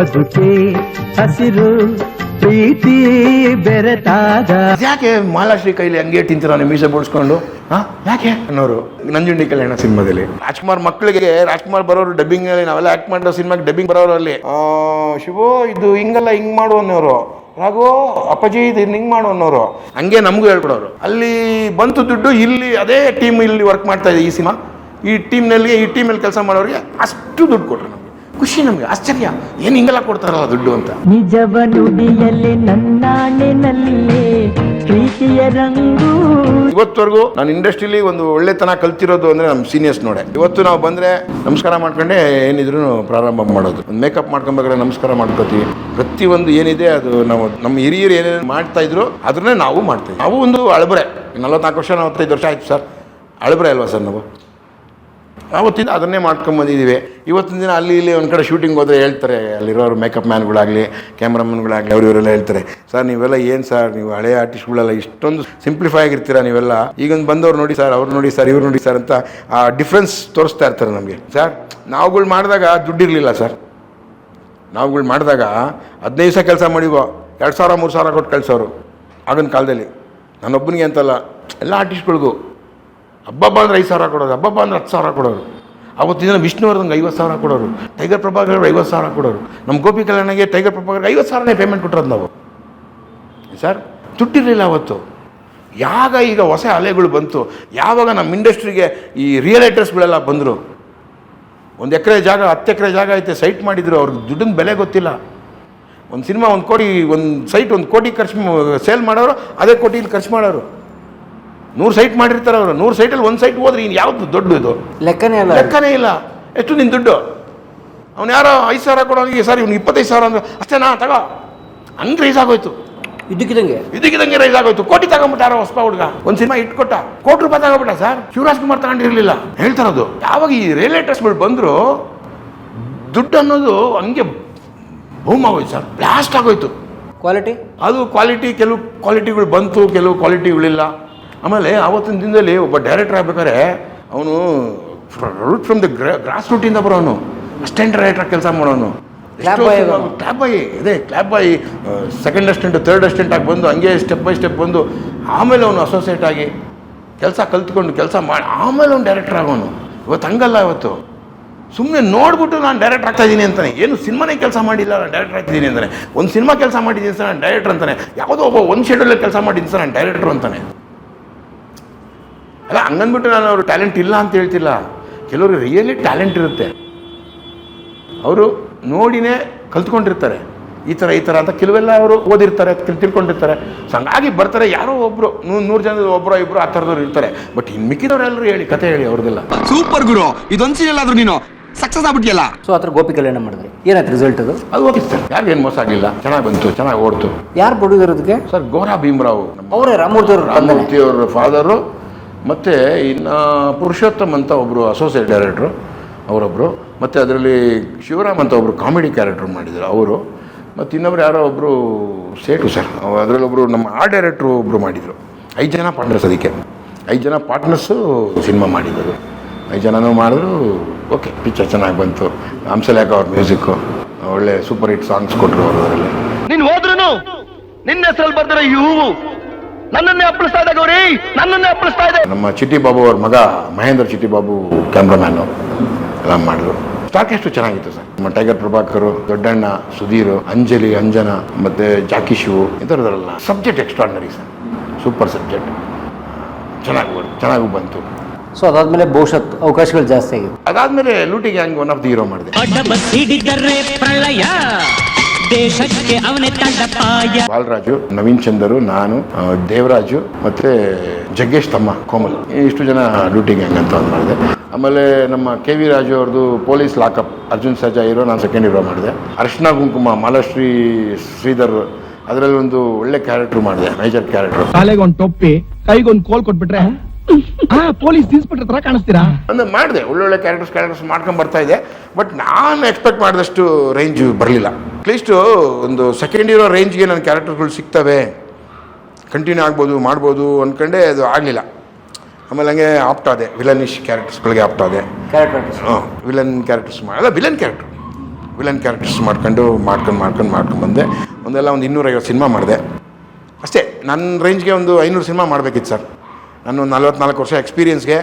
ಬದುಕೆ ಹಸಿರು ಪ್ರೀತಿ ಬೆರೆತಾದ. ಯಾಕೆ ಮಾಲಾಶ್ರೀ ಕೈಲಿ ಹಂಗೆ ತಿಂತೀರ ನೀವು ಮೀಸೆ ಬೋಡ್ಸ್ಕೊಂಡು? ಹಾ? ಯಾಕೆ? ಅನ್ನೋರು ನಂಜುಂಡಿ ಕಲ್ಯಾಣ ಸಿನಿಮಾದಲ್ಲಿ. ರಾಜ್ಕುಮಾರ್ ಮಕ್ಕಳಿಗೆ ರಾಜ್ಕುಮಾರ್ ಬರೋರು ಡಬ್ಬಿಂಗ್ ನಾವೆಲ್ಲ ಆಕ್ಟ್ ಮಾಡಿರೋ ಸಿನಿಮಾಗೆ ಡಬ್ಬಿಂಗ್ ಬರೋರು ಅಲ್ಲಿ ಆ, ಶಿವು ಇದು ಹಿಂಗಲ್ಲ ಹಿಂಗ್ ಮಾಡು ಅನ್ನೋರು. ರಾಘು ಅಪ್ಪಾಜಿ ಇದು ಹಿಂಗ್ ಮಾಡು ಅನ್ನೋರು. ಹಂಗೆ ನಮಗೂ ಹೇಳ್ಕೊಡೋರು. ಅಲ್ಲಿ ಬಂತು ದುಡ್ಡು ಇಲ್ಲಿ ಅದೇ ಟೀಮ್ ಇಲ್ಲಿ ವರ್ಕ್ ಮಾಡ್ತಾ ಇದೆ ಈ ಸಿನಿಮಾ. ಈ ಟೀಮ್ನಲ್ಲಿ ಈ ಟೀಮಲ್ಲಿ ಕೆಲಸ ಮಾಡೋರಿಗೆ ಅಷ್ಟು ದುಡ್ಡು ಕೊಟ್ರು ನಮಗೆ. ಖುಷಿ ನಮ್ಗೆ ಆಶ್ಚರ್ಯ. ಏನು ಹಿಂಗೆಲ್ಲ ಕೊಡ್ತಾರಲ್ಲ ದುಡ್ಡು ಅಂತ. ನಿಜವ ನುಡಿಯಲ್ಲಿ ನನ್ನಾಣಿನಲ್ಲೇ ಪ್ರೀತಿಯ ರಂಗು. ಇವತ್ತವರೆಗೂ ನಾನು ಇಂಡಸ್ಟ್ರಿಲಿ ಒಂದು ಒಳ್ಳೆತನ ಕಲ್ತಿರೋದು ಅಂದ್ರೆ ನಮ್ಮ ಸೀನಿಯರ್ಸ್ ನೋಡೆ. ಇವತ್ತು ನಾವು ಬಂದ್ರೆ ನಮಸ್ಕಾರ ಮಾಡ್ಕೊಂಡೆ ಏನಿದ್ರು ಪ್ರಾರಂಭ ಮಾಡೋದು. ಒಂದು ಮೇಕಪ್ ಮಾಡ್ಕೊಂಬೇಕಾದ್ರೆ ನಮಸ್ಕಾರ ಮಾಡ್ಕೋತೀವಿ. ಪ್ರತಿಯೊಂದು ಏನಿದೆ ಅದು ನಾವು ನಮ್ಮ ಹಿರಿಯರು ಏನೇನು ಮಾಡ್ತಾ ಇದ್ರು ಅದನ್ನೇ ನಾವು ಮಾಡ್ತೀವಿ. ನಾವು ಒಂದು ಅಳಬರೆ. ನಲವತ್ನಾಲ್ಕು ವರ್ಷ ನಲವತ್ತೈದು ವರ್ಷ ಆಯ್ತು ಸರ್. ಅಳಬರೆ ಅಲ್ವಾ ಸರ್ ನಾವು? ಆವತ್ತಿಂದ ಅದನ್ನೇ ಮಾಡ್ಕೊಂಬಂದಿದ್ದೀವಿ ಇವತ್ತಿನ ದಿನ ಅಲ್ಲಿ ಇಲ್ಲಿ ಒಂದು ಕಡೆ ಶೂಟಿಂಗ್ ಹೋದರೆ ಹೇಳ್ತಾರೆ, ಅಲ್ಲಿರೋರು ಮೇಕಪ್ ಮ್ಯಾನ್ಗಳಾಗಲಿ ಕ್ಯಾಮ್ರಾಮನ್ಗಳಾಗಲಿ ಅವ್ರು ಇವರೆಲ್ಲ ಹೇಳ್ತಾರೆ, ಸರ್, ನೀವೆಲ್ಲ ಏನು ಸರ್, ನೀವು ಹಳೆಯ ಆರ್ಟಿಸ್ಟ್ಗಳೆಲ್ಲ ಇಷ್ಟೊಂದು ಸಿಂಪ್ಲಿಫೈ ಆಗಿರ್ತೀರ ನೀವೆಲ್ಲ? ಈಗೊಂದು ಬಂದವ್ರು ನೋಡಿ ಸರ್, ಅವ್ರು ನೋಡಿ ಸರ್, ಇವ್ರು ನೋಡಿ ಸರ್ ಅಂತ ಆ ಡಿಫ್ರೆನ್ಸ್ ತೋರಿಸ್ತಾ ಇರ್ತಾರೆ ನಮಗೆ. ಸರ್, ನಾವುಗಳು ಮಾಡಿದಾಗ ದುಡ್ಡಿರಲಿಲ್ಲ ಸರ್. ನಾವುಗಳು ಮಾಡಿದಾಗ ಹದಿನೈದು ದಿವಸ ಕೆಲಸ ಮಾಡಿವೋ, ಎರಡು ಸಾವಿರ, ಮೂರು ಸಾವಿರ ಕೊಟ್ಟು ಕಳ್ಸೋರು ಆಗಿನ ಕಾಲದಲ್ಲಿ. ನನ್ನೊಬ್ಬನಿಗೆ ಅಂತಲ್ಲ, ಎಲ್ಲ ಆರ್ಟಿಸ್ಟ್ಗಳಿಗೂ ಹಬ್ಬಬ್ಬ ಅಂದ್ರೆ ಐದು ಸಾವಿರ ಕೊಡೋರು ಹಬ್ಬಬ್ಬ ಅಂದ್ರೆ ಹತ್ತು ಸಾವಿರ ಕೊಡೋರು ಅವತ್ತಿನ ದಿನ ವಿಷ್ಣುವರ್ಧನ್ಗೆ ಐವತ್ತು ಸಾವಿರ ಕೊಡೋರು, ಟೈಗರ್ ಪ್ರಭಾಕರ್ ಐವತ್ತು ಸಾವಿರ ಕೊಡೋರು. ನಮ್ಮ ಗೋಪಿ ಕಲ್ಯಾಣಿಗೆ ಟೈಗರ್ ಪ್ರಭಾಕರ್ ಐವತ್ತು ಸಾವಿರನೇ ಪೇಮೆಂಟ್ ಕೊಟ್ಟಿರೋದು ನಾವು. ಸರ್ ದುಡ್ಡಿರಲಿಲ್ಲ ಅವತ್ತು. ಯಾವಾಗ ಈಗ ಹೊಸ ಅಲೆಗಳು ಬಂತು. ಯಾವಾಗ ನಮ್ಮ ಇಂಡಸ್ಟ್ರಿಗೆ ಈ ರಿಯಲ್ ರಿಯಲೈಟರ್ಸ್ಗಳೆಲ್ಲ ಬಂದರು. ಒಂದು ಎಕರೆ ಜಾಗ, ಹತ್ತು ಎಕರೆ ಜಾಗ ಐತೆ ಸೈಟ್ ಮಾಡಿದರು. ಅವ್ರಿಗೆ ದುಡ್ಡಿನ ಬೆಲೆ ಗೊತ್ತಿಲ್ಲ. ಒಂದು ಸಿನಿಮಾ ಒಂದು ಕೋಟಿ, ಒಂದು ಸೈಟ್ ಒಂದು ಕೋಟಿ ಖರ್ಚು ಸೇಲ್ ಮಾಡೋರು, ಅದೇ ಕೋಟಿಲಿ ಖರ್ಚು ಮಾಡೋರು. ನೂರು ಸೈಟ್ ಮಾಡಿರ್ತಾರೆ ಅವರು. ನೂರು ಸೈಟಲ್ಲಿ ಒಂದು ಸೈಟ್ ಹೋದ್ರೆ ಇನ್ನು ಯಾವ್ದು ದೊಡ್ಡ ಇದು? ಲೆಕ್ಕನೇ ಇಲ್ಲ ಲೆಕ್ಕನೇ ಇಲ್ಲ. ಎಷ್ಟು ನಿನ್ನ ದುಡ್ಡು? ಅವ್ನು ಯಾರೋ ಐದು ಸಾವಿರ ಕೊಡೋನಿಗೆ ಸರ್ ಇವ್ನು ಇಪ್ಪತ್ತೈದು ಸಾವಿರ ಅಂದ್ರೆ ಅಷ್ಟೇನಾ ತಗೋ. ಹಂಗೆ ರೈಸ್ ಆಗೋಯ್ತು. ಇದಕ್ಕಿದಂಗೆ ಇದಕ್ಕಿದಂಗೆ ರೈಸ್ ಆಗೋಯ್ತು. ಕೋಟಿ ತಗೊಂಬಿಟ್ಟ ಯಾರೋ ಹೊಸ ಹುಡುಗ. ಒಂದು ಸಿನಿಮಾ ಇಟ್ಕೊಟ್ಟ. ಕೋಟಿ ರೂಪಾಯಿ ತಗೊಂಬಿಟ್ಟ ಸರ್ ಶಿವರಾಜ್ ಕುಮಾರ್ ತಗೊಂಡಿರಲಿಲ್ಲ. ಹೇಳ್ತಾರದು ಯಾವಾಗ ಈ ರಿಯಲೇಟರ್ಸ್ಗಳು ಬಂದರು ದುಡ್ಡು ಅನ್ನೋದು ಹಂಗೆ ಬೂಮ್ ಆಗೋಯ್ತು ಸರ್ ಬ್ಲಾಸ್ಟ್ ಆಗೋಯ್ತು. ಕ್ವಾಲಿಟಿ ಅದು ಕ್ವಾಲಿಟಿ ಕೆಲವು ಕ್ವಾಲಿಟಿಗಳು ಬಂತು ಕೆಲವು ಕ್ವಾಲಿಟಿಗಳಿಲ್ಲ ಆಮೇಲೆ ಆವತ್ತಿನ ದಿನದಲ್ಲಿ ಒಬ್ಬ ಡೈರೆಕ್ಟರ್ ಆಗ್ಬೇಕಾದ್ರೆ ಅವನು ರೂಟ್ ಫ್ರಮ್ ದ ಗ್ರಾಸ್ ರೂಟಿಂದ ಬರೋನು. ಅಸ್ಟೆಂಟ್ ಡೈರೆಕ್ಟರ್ ಕೆಲಸ ಮಾಡೋನು. ಕ್ಲಾಬ್ ಬಾಯ್ ಇದೇ ಕ್ಲಾಪ್ ಬಾಯಿ ಸೆಕೆಂಡ್ ಅಸ್ಟೆಂಟ್ ಥರ್ಡ್ ಅಸ್ಟೆಂಟ್ ಆಗಿ ಬಂದು ಹಂಗೆ ಸ್ಟೆಪ್ ಬೈ ಸ್ಟೆಪ್ ಬಂದು ಆಮೇಲೆ ಅವನು ಅಸೋಸಿಯೇಟ್ ಆಗಿ ಕೆಲಸ ಕಲ್ತ್ಕೊಂಡು ಕೆಲಸ ಮಾಡಿ ಆಮೇಲೆ ಅವ್ನು ಡೈರೆಕ್ಟರ್ ಆಗೋನು. ಇವತ್ತು ಹಂಗಲ್ಲ ಇವತ್ತು. ಸುಮ್ಮನೆ ನೋಡ್ಬಿಟ್ಟು ನಾನು ಡೈರೆಕ್ಟರ್ ಆಗ್ತಾ ಇದ್ದೀನಿ ಅಂತಾನೆ. ಏನು ಸಿನಿಮಾನೇ ಕೆಲಸ ಮಾಡಿಲ್ಲ ನಾನು ಡೈರೆಕ್ಟರ್ ಆಗ್ತಿದ್ದೀನಿ ಅಂತಾನೆ. ಒಂದು ಸಿನಿಮಾ ಕೆಲಸ ಮಾಡಿದ್ದೀನಿ ಸರ್ ನಾನು ಡೈರೆಕ್ಟರ್ ಅಂತಾನೆ. ಯಾವುದೋ ಒಬ್ಬ ಒಂದು ಶೆಡ್ಯೂಲಲ್ಲಿ ಕೆಲಸ ಮಾಡಿದ್ದೀನಿ ಸರ್ ನಾನು ಡೈರೆಕ್ಟರ್ ಅಂತಾನೆ. ಅಲ್ಲ ಹಂಗಂದ್ಬಿಟ್ಟು ನಾನು ಅವರು ಟ್ಯಾಲೆಂಟ್ ಇಲ್ಲ ಅಂತ ಹೇಳ್ತಿಲ್ಲ. ಕೆಲವರು ರಿಯಲಿ ಟ್ಯಾಲೆಂಟ್ ಇರುತ್ತೆ. ಅವರು ನೋಡಿನೇ ಕಲ್ತ್ಕೊಂಡಿರ್ತಾರೆ. ಈ ಥರ ಈ ಥರ ಅಂತ ಕೆಲವೆಲ್ಲ ಅವರು ಓದಿರ್ತಾರೆ ತಿಳ್- ತಿಳ್ಕೊಂಡಿರ್ತಾರೆ. ಸೊ ಹಂಗಾಗಿ ಬರ್ತಾರೆ ಯಾರೋ ಒಬ್ಬರು ನೂರು ನೂರು ಜನದ ಒಬ್ಬರು ಇಬ್ಬರು ಆ ಥರದವ್ರು ಇರ್ತಾರೆ. ಬಟ್ ಇನ್ನು ಮಿಕ್ಕಿದವರೆಲ್ಲರೂ ಹೇಳಿ ಕತೆ ಹೇಳಿ ಅವ್ರದ್ದೆಲ್ಲ ಸೂಪರ್ ಗುರು. ಇದೊಂದು ಸೀರಿಯಲ್ ಆದ್ರೂ ನೀನು ಸಕ್ಸಸ್ ಆಗ್ಬಿಟ್ಟಿಯಲ್ಲ ಸೊ ಅದ್ರ ಗೋಪಿ ಕಲ್ಯಾಣ ಮಾಡಿದ್ರಿ? ಏನಾಯ್ತು ರಿಸಲ್ಟ್ ಅದು? ಅದು ಓಕೆ ಸರ್. ಯಾರಿಗೇನು ಮೋಸ ಆಗಲಿಲ್ಲ ಚೆನ್ನಾಗಿ ಬಂತು ಚೆನ್ನಾಗಿ ಓಡ್ತು. ಯಾರು ಪ್ರೊಡ್ಯೂಸರ್ ಅದಕ್ಕೆ ಸರ್ ಗೋರಾ ಭೀಮರಾವ್. ಅವರೇ ರಾಮಮೂರ್ತಿ ಅವರು ರಾಮಮೂರ್ತಿ ಅವರ ಫಾದರು ಮತ್ತು ಇನ್ನು ಪುರುಷೋತ್ತಮ್ ಅಂತ ಒಬ್ಬರು ಅಸೋಸಿಯೇಟ್ ಡೈರೆಕ್ಟ್ರು ಅವರೊಬ್ಬರು ಮತ್ತು ಅದರಲ್ಲಿ ಶಿವರಾಮ್ ಅಂತ ಒಬ್ಬರು ಕಾಮಿಡಿ ಕ್ಯಾರೆಕ್ಟ್ರ್ ಮಾಡಿದರು ಅವರು, ಮತ್ತು ಇನ್ನೊಬ್ರು ಯಾರೋ ಒಬ್ಬರು ಸೇಟು ಸರ್ ಅದರಲ್ಲಿ ಒಬ್ಬರು ನಮ್ಮ ಆ ಡೈರೆಕ್ಟ್ರು ಒಬ್ಬರು ಮಾಡಿದರು. ಐದು ಜನ ಪಾರ್ಟ್ನರ್ಸ್ ಅದಕ್ಕೆ. ಐದು ಜನ ಪಾರ್ಟ್ನರ್ಸು ಸಿನಿಮಾ ಮಾಡಿದರು. ಐದು ಜನನೂ ಮಾಡಿದ್ರು ಓಕೆ ಪಿಕ್ಚರ್ ಚೆನ್ನಾಗಿ ಬಂತು. ಹಂಸಲೇಖ ಅವ್ರ ಮ್ಯೂಸಿಕ್ಕು ಒಳ್ಳೆ ಸೂಪರ್ ಹಿಟ್ ಸಾಂಗ್ಸ್ ಕೊಟ್ಟರು ಅವರು ಅದರಲ್ಲಿ. ನೀನು ಹೋದ್ರು ನಿನ್ನ ಹೆಸರಲ್ಲಿ ಬರ್ತಾರೆ ಹೂವು ನನ್ನನ್ನೇ ಅಪ್ಪಳಿಸ್ತಾ ಇದೆ ಗೌರಿ ನನ್ನನ್ನೇ ಅಪ್ಪಳಿಸ್ತಾ ಇದೆ ನಮ್ಮ ಚಿಟ್ಟಿ ಬಾಬು ಅವ್ರ ಮಗ ಮಹೇಂದ್ರ ಚಿಟ್ಟಿ ಬಾಬು ಕ್ಯಾಮ್ರಾಮ್ಯಾನ್ ಎಲ್ಲ ಮಾಡಿದ್ರು ಸ್ಟಾರ್ಕೆಷ್ಟು ಚೆನ್ನಾಗಿತ್ತು ಸರ್? ನಮ್ಮ ಟೈಗರ್ ಪ್ರಭಾಕರ್ ದೊಡ್ಡಣ್ಣ ಸುಧೀರ್ ಅಂಜಲಿ ಅಂಜನ ಮತ್ತೆ Jackie Shivu ಇಂಥವ್ರದಲ್ಲ subject extraordinary sir. Super subject ಚೆನ್ನಾಗಿ ಚೆನ್ನಾಗೂ ಬಂತು. ಸೊ ಅದಾದ್ಮೇಲೆ ಬಹುಶಃ ಅವಕಾಶಗಳು ಜಾಸ್ತಿ ಆಗಿದೆ ಅದಾದ್ಮೇಲೆ Looty gang one of the hero ಮಾಡಿದೆ. ದೇಶಕ್ಕೆ ಅವನೇ ತಂಡಪಾಯ ಬಾಲರಾಜು ನವೀನ್ ಚಂದರು ನಾನು ದೇವರಾಜು ಮತ್ತೆ ಜಗ್ಗೇಶ್ ತಮ್ಮ ಕೋಮಲ್. ಇಷ್ಟು ಜನ ಡ್ಯೂಟಿ ಗ್ಯಾಂಗ್ ಅಂತ ಒಂದು ಮಾಡಿದೆ. ಆಮೇಲೆ ನಮ್ಮ ಕೆ ವಿ ರಾಜು ಅವ್ರದ್ದು ಪೊಲೀಸ್ ಲಾಕಪ್. ಅರ್ಜುನ್ ಸಜಾ ಇರೋ ನಾನು ಸೆಕೆಂಡ್ ಇರೋ ಮಾಡಿದೆ. ಅರ್ಶನಾ ಕುಂಕುಮ ಮಾಲಶ್ರೀ ಶ್ರೀಧರ್ ಅದರಲ್ಲಿ ಒಂದು ಒಳ್ಳೆ ಕ್ಯಾರೆಕ್ಟರ್ ಮಾಡಿದೆ ಮೇಜರ್ ಕ್ಯಾರೆಕ್ಟರ್ ಒಂದು ಟೊಪ್ಪಿ ಕೈಗೊಂದು ಕೋಲ್ ಕೊಟ್ಬಿಟ್ರೆ ಹಾ ಪೊಲೀಸ್ ಇನ್ಸ್ಪೆಕ್ಟರ್ ತರ ಕಾಣಿಸ್ತೀರಾ? ಅಂದ್ರೆ ಮಾಡಿದೆ ಒಳ್ಳೊಳ್ಳೆ ಕ್ಯಾರೆಕ್ಟರ್ಸ್ ಕ್ಯಾರೆಕ್ಟರ್ಸ್ ಮಾಡ್ಕೊಂಡು ಬರ್ತಾ ಇದೆ. ಬಟ್ ನಾನು ಎಕ್ಸ್ಪೆಕ್ಟ್ ಮಾಡಿದಷ್ಟು ರೇಂಜ್ ಬರಲಿಲ್ಲ. ಅಟ್ಲೀಸ್ಟು ಒಂದು ಸೆಕೆಂಡ್ ಇರೋ ರೇಂಜ್ಗೆ ನನ್ನ ಕ್ಯಾರೆಕ್ಟರ್ಗಳು ಸಿಗ್ತವೆ. ಕಂಟಿನ್ಯೂ ಆಗ್ಬೋದು ಮಾಡ್ಬೋದು ಅಂದ್ಕೊಂಡೆ ಅದು ಆಗಲಿಲ್ಲ. ಆಮೇಲೆ ಹಂಗೆ ಆಪ್ಟಾದೆ ವಿಲನಿಶ್ ಕ್ಯಾರೆಕ್ಟರ್ಸ್ಗಳಿಗೆ ಆಪ್ಟಾದೆ ಕ್ಯಾರೆಕ್ಟರ್ಸ್ ಹಾಂ ವಿಲನ್ ಕ್ಯಾರೆಕ್ಟರ್ಸ್ ಅಲ್ಲ ವಿಲನ್ ಕ್ಯಾರೆಕ್ಟರ್ ವಿಲನ್ ಕ್ಯಾರೆಕ್ಟರ್ಸ್ ಮಾಡ್ಕೊಂಡು ಮಾಡ್ಕೊಂಡು ಮಾಡ್ಕೊಂಡು ಮಾಡ್ಕೊಂಡು ಬಂದೆ. ಒಂದೆಲ್ಲ ಒಂದು ಇನ್ನೂರೈವತ್ತು ಸಿನಿಮಾ ಮಾಡಿದೆ. ಅಷ್ಟೇ ನನ್ನ ರೇಂಜ್ಗೆ ಒಂದು ಐನೂರು ಸಿನಿಮಾ ಮಾಡಬೇಕಿತ್ತು ಸರ್. ನನ್ನ ನಲ್ವತ್ನಾಲ್ಕು ವರ್ಷ ಎಕ್ಸ್ಪೀರಿಯನ್ಸ್ಗೆ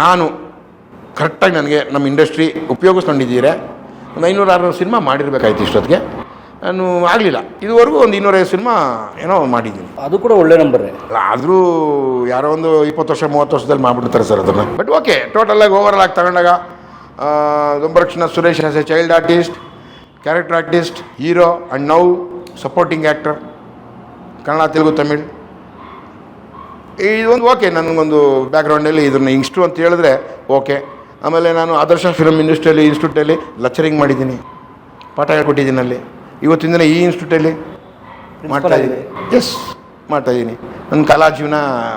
ನಾನು ಕರೆಕ್ಟಾಗಿ ನನಗೆ ನಮ್ಮ ಇಂಡಸ್ಟ್ರಿ ಉಪಯೋಗಿಸ್ಕೊಂಡಿದ್ದೀರಾ. ಒಂದು ಐನೂರು ಆರುನೂರು ಸಿನಿಮಾ ಮಾಡಿರಬೇಕಾಯ್ತು ಇಷ್ಟೊತ್ತಿಗೆ. ನಾನು ಆಗಲಿಲ್ಲ. ಇದುವರೆಗೂ ಒಂದು ಇನ್ನೂರೈದು ಸಿನಿಮಾ ಏನೋ ಮಾಡಿದ್ದೀನಿ. ಅದು ಕೂಡ ಒಳ್ಳೆ ನಂಬರ್ ಆದರೂ ಯಾರೋ ಒಂದು ಇಪ್ಪತ್ತು ವರ್ಷ ಮೂವತ್ತು ವರ್ಷದಲ್ಲಿ ಮಾಡಿಬಿಡ್ತಾರೆ ಸರ್ ಅದನ್ನು. ಬಟ್ ಓಕೆ ಟೋಟಲಾಗಿ ಓವರ್ ಆಗಿ ತಗೊಂಡಾಗ ದುಂಬರಕ್ಷಣ Suresh as a child artist character artist hero and now supporting actor Kannada Telugu Tamil. ಇದೊಂದು ಓಕೆ ನನಗೊಂದು ಬ್ಯಾಕ್ಗ್ರೌಂಡಲ್ಲಿ ಇದನ್ನು ಇಷ್ಟು ಅಂತ ಹೇಳಿದ್ರೆ ಓಕೆ. ಆಮೇಲೆ ನಾನು ಆದರ್ಶ ಫಿಲಮ್ ಇಂಡಸ್ಟ್ರಿಯಲ್ಲಿ ಇನ್ಸ್ಟಿಟ್ಯೂಟಲ್ಲಿ ಲೆಕ್ಚರಿಂಗ್ ಮಾಡಿದ್ದೀನಿ. ಪಾಠ ಹೇಳ್ಕೊಟ್ಟಿದ್ದೀನಿ ಅಲ್ಲಿ. ಇವತ್ತಿನ ದಿನ ಈ ಇನ್ಸ್ಟಿಟ್ಯೂಟಲ್ಲಿ ಮಾಡ್ತಾಯಿದ್ದೀನಿ ಎಸ್ ಮಾಡ್ತಾ ಇದ್ದೀನಿ. ನನ್ನ ಕಲಾ ಜೀವನ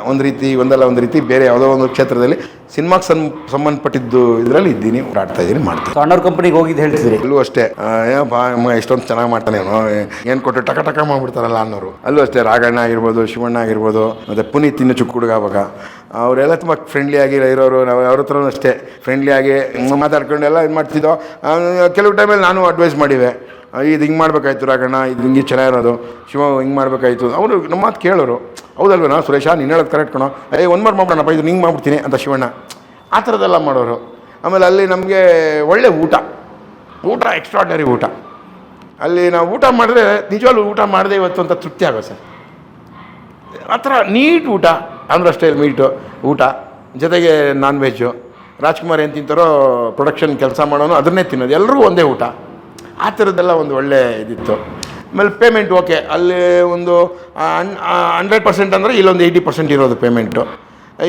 ಒಂದು ರೀತಿ ಒಂದಲ್ಲ ಒಂದು ರೀತಿ ಬೇರೆ ಯಾವುದೋ ಒಂದು ಕ್ಷೇತ್ರದಲ್ಲಿ ಸಿನಿಮಾಗೆ ಸಂ ಸಂಬಂಧಪಟ್ಟಿದ್ದು ಇದರಲ್ಲಿ ಇದ್ದೀನಿ ಓಡಾಡ್ತಾ ಇದ್ದೀನಿ ಮಾಡ್ತೀನಿ. ಅಣ್ಣವ್ರ ಕಂಪ್ನಿಗೆ ಹೋಗಿದ್ದು ಹೇಳ್ತಿದ್ರಿ? ಅಲ್ಲೂ ಅಷ್ಟೇ. ಏನೋ ಬಾ ಎಷ್ಟೊಂದು ಚೆನ್ನಾಗಿ ಮಾಡ್ತಾನೆ ಏನು ಕೊಟ್ಟು ಟಕ ಟಕ ಮಾಡ್ಬಿಡ್ತಾರಲ್ಲ ಅನ್ನೋರು. ಅಲ್ಲೂ ಅಷ್ಟೇ ರಾಘಣ್ಣ ಆಗಿರ್ಬೋದು ಶಿವಣ್ಣ ಆಗಿರ್ಬೋದು ಮತ್ತು ಪುನೀತ್ ಇನ್ನು ಚಿಕ್ಕ ಹುಡುಗ ಅವಾಗ ಅವರೆಲ್ಲ ತುಂಬ ಫ್ರೆಂಡ್ಲಿ ಆಗಿ ಇರೋರು ನಾವು ಅವ್ರ ಹತ್ರನೂ ಅಷ್ಟೇ. ಫ್ರೆಂಡ್ಲಿ ಆಗಿ ಹಿಂಗ್ ಮಾತಾಡ್ಕೊಂಡು ಎಲ್ಲ ಇದು ಮಾಡ್ತಿದ್ದೋ ಕೆಲವು ಟೈಮಲ್ಲಿ ನಾನು ಅಡ್ವೈಸ್ ಮಾಡಿವೆ. ಇದು ಹಿಂಗೆ ಮಾಡಬೇಕಾಯ್ತು ರಾಘಣ್ಣ, ಇದು ಹಿಂಗೆ ಚೆನ್ನಾಗಿರೋದು ಶಿವ ಹಿಂಗೆ ಮಾಡಬೇಕಾಯ್ತು. ಅವರು ನಮ್ಮ ಮಾತು ಕೇಳೋರು. ಹೌದಲ್ವೇನಾ ಸುರೇಶ, ನೀನು ಹೇಳೋದು ಕರೆಕ್ಟ್ ಕಣೋ. ಏ, ಒಂದು ಮಾರು ಮಾಡೋಣಪ್ಪ ಇದು ಹಿಂಗೆ ಮಾಡ್ಬಿಡ್ತೀನಿ ಅಂತ ಶಿವಣ್ಣ. ಆ ಥರದ್ದೆಲ್ಲ ಮಾಡೋರು. ಆಮೇಲೆ ಅಲ್ಲಿ ನಮಗೆ ಒಳ್ಳೆ ಊಟ. ಊಟ ಎಕ್ಸ್ಟ್ರಾಡ್ನರಿ ಊಟ. ಅಲ್ಲಿ ನಾವು ಊಟ ಮಾಡಿದ್ರೆ, ನಿಜವಾಗ್ಲೂ ಊಟ ಮಾಡಿದೆ ಇವತ್ತು ಅಂತ ತೃಪ್ತಿ ಆಗೋ ಸರ್. ಆ ಥರ ನೀಟ್ ಊಟ. ಆಂಧ್ರ ಸ್ಟೈಲ್ ಮೀಟು ಊಟ. ಜೊತೆಗೆ ನಾನ್ ವೆಜ್ಜು ರಾಜ್ಕುಮಾರ್ ಏನು ತಿಂತಾರೋ ಪ್ರೊಡಕ್ಷನ್ ಕೆಲಸ ಮಾಡೋನು, ಅದನ್ನೇ ತಿನ್ನೋದು. ಎಲ್ಲರೂ ಒಂದೇ ಊಟ. ಆ ಥರದ್ದೆಲ್ಲ ಒಂದು ಒಳ್ಳೆ ಇದಿತ್ತು. ಆಮೇಲೆ ಪೇಮೆಂಟ್ ಓಕೆ ಅಲ್ಲಿ ಒಂದು ಹಂಡ್ರೆಡ್ ಪರ್ಸೆಂಟ್ ಅಂದರೆ ಇಲ್ಲೊಂದು ಏಯ್ಟಿ ಪರ್ಸೆಂಟ್ ಇರೋದು ಪೇಮೆಂಟು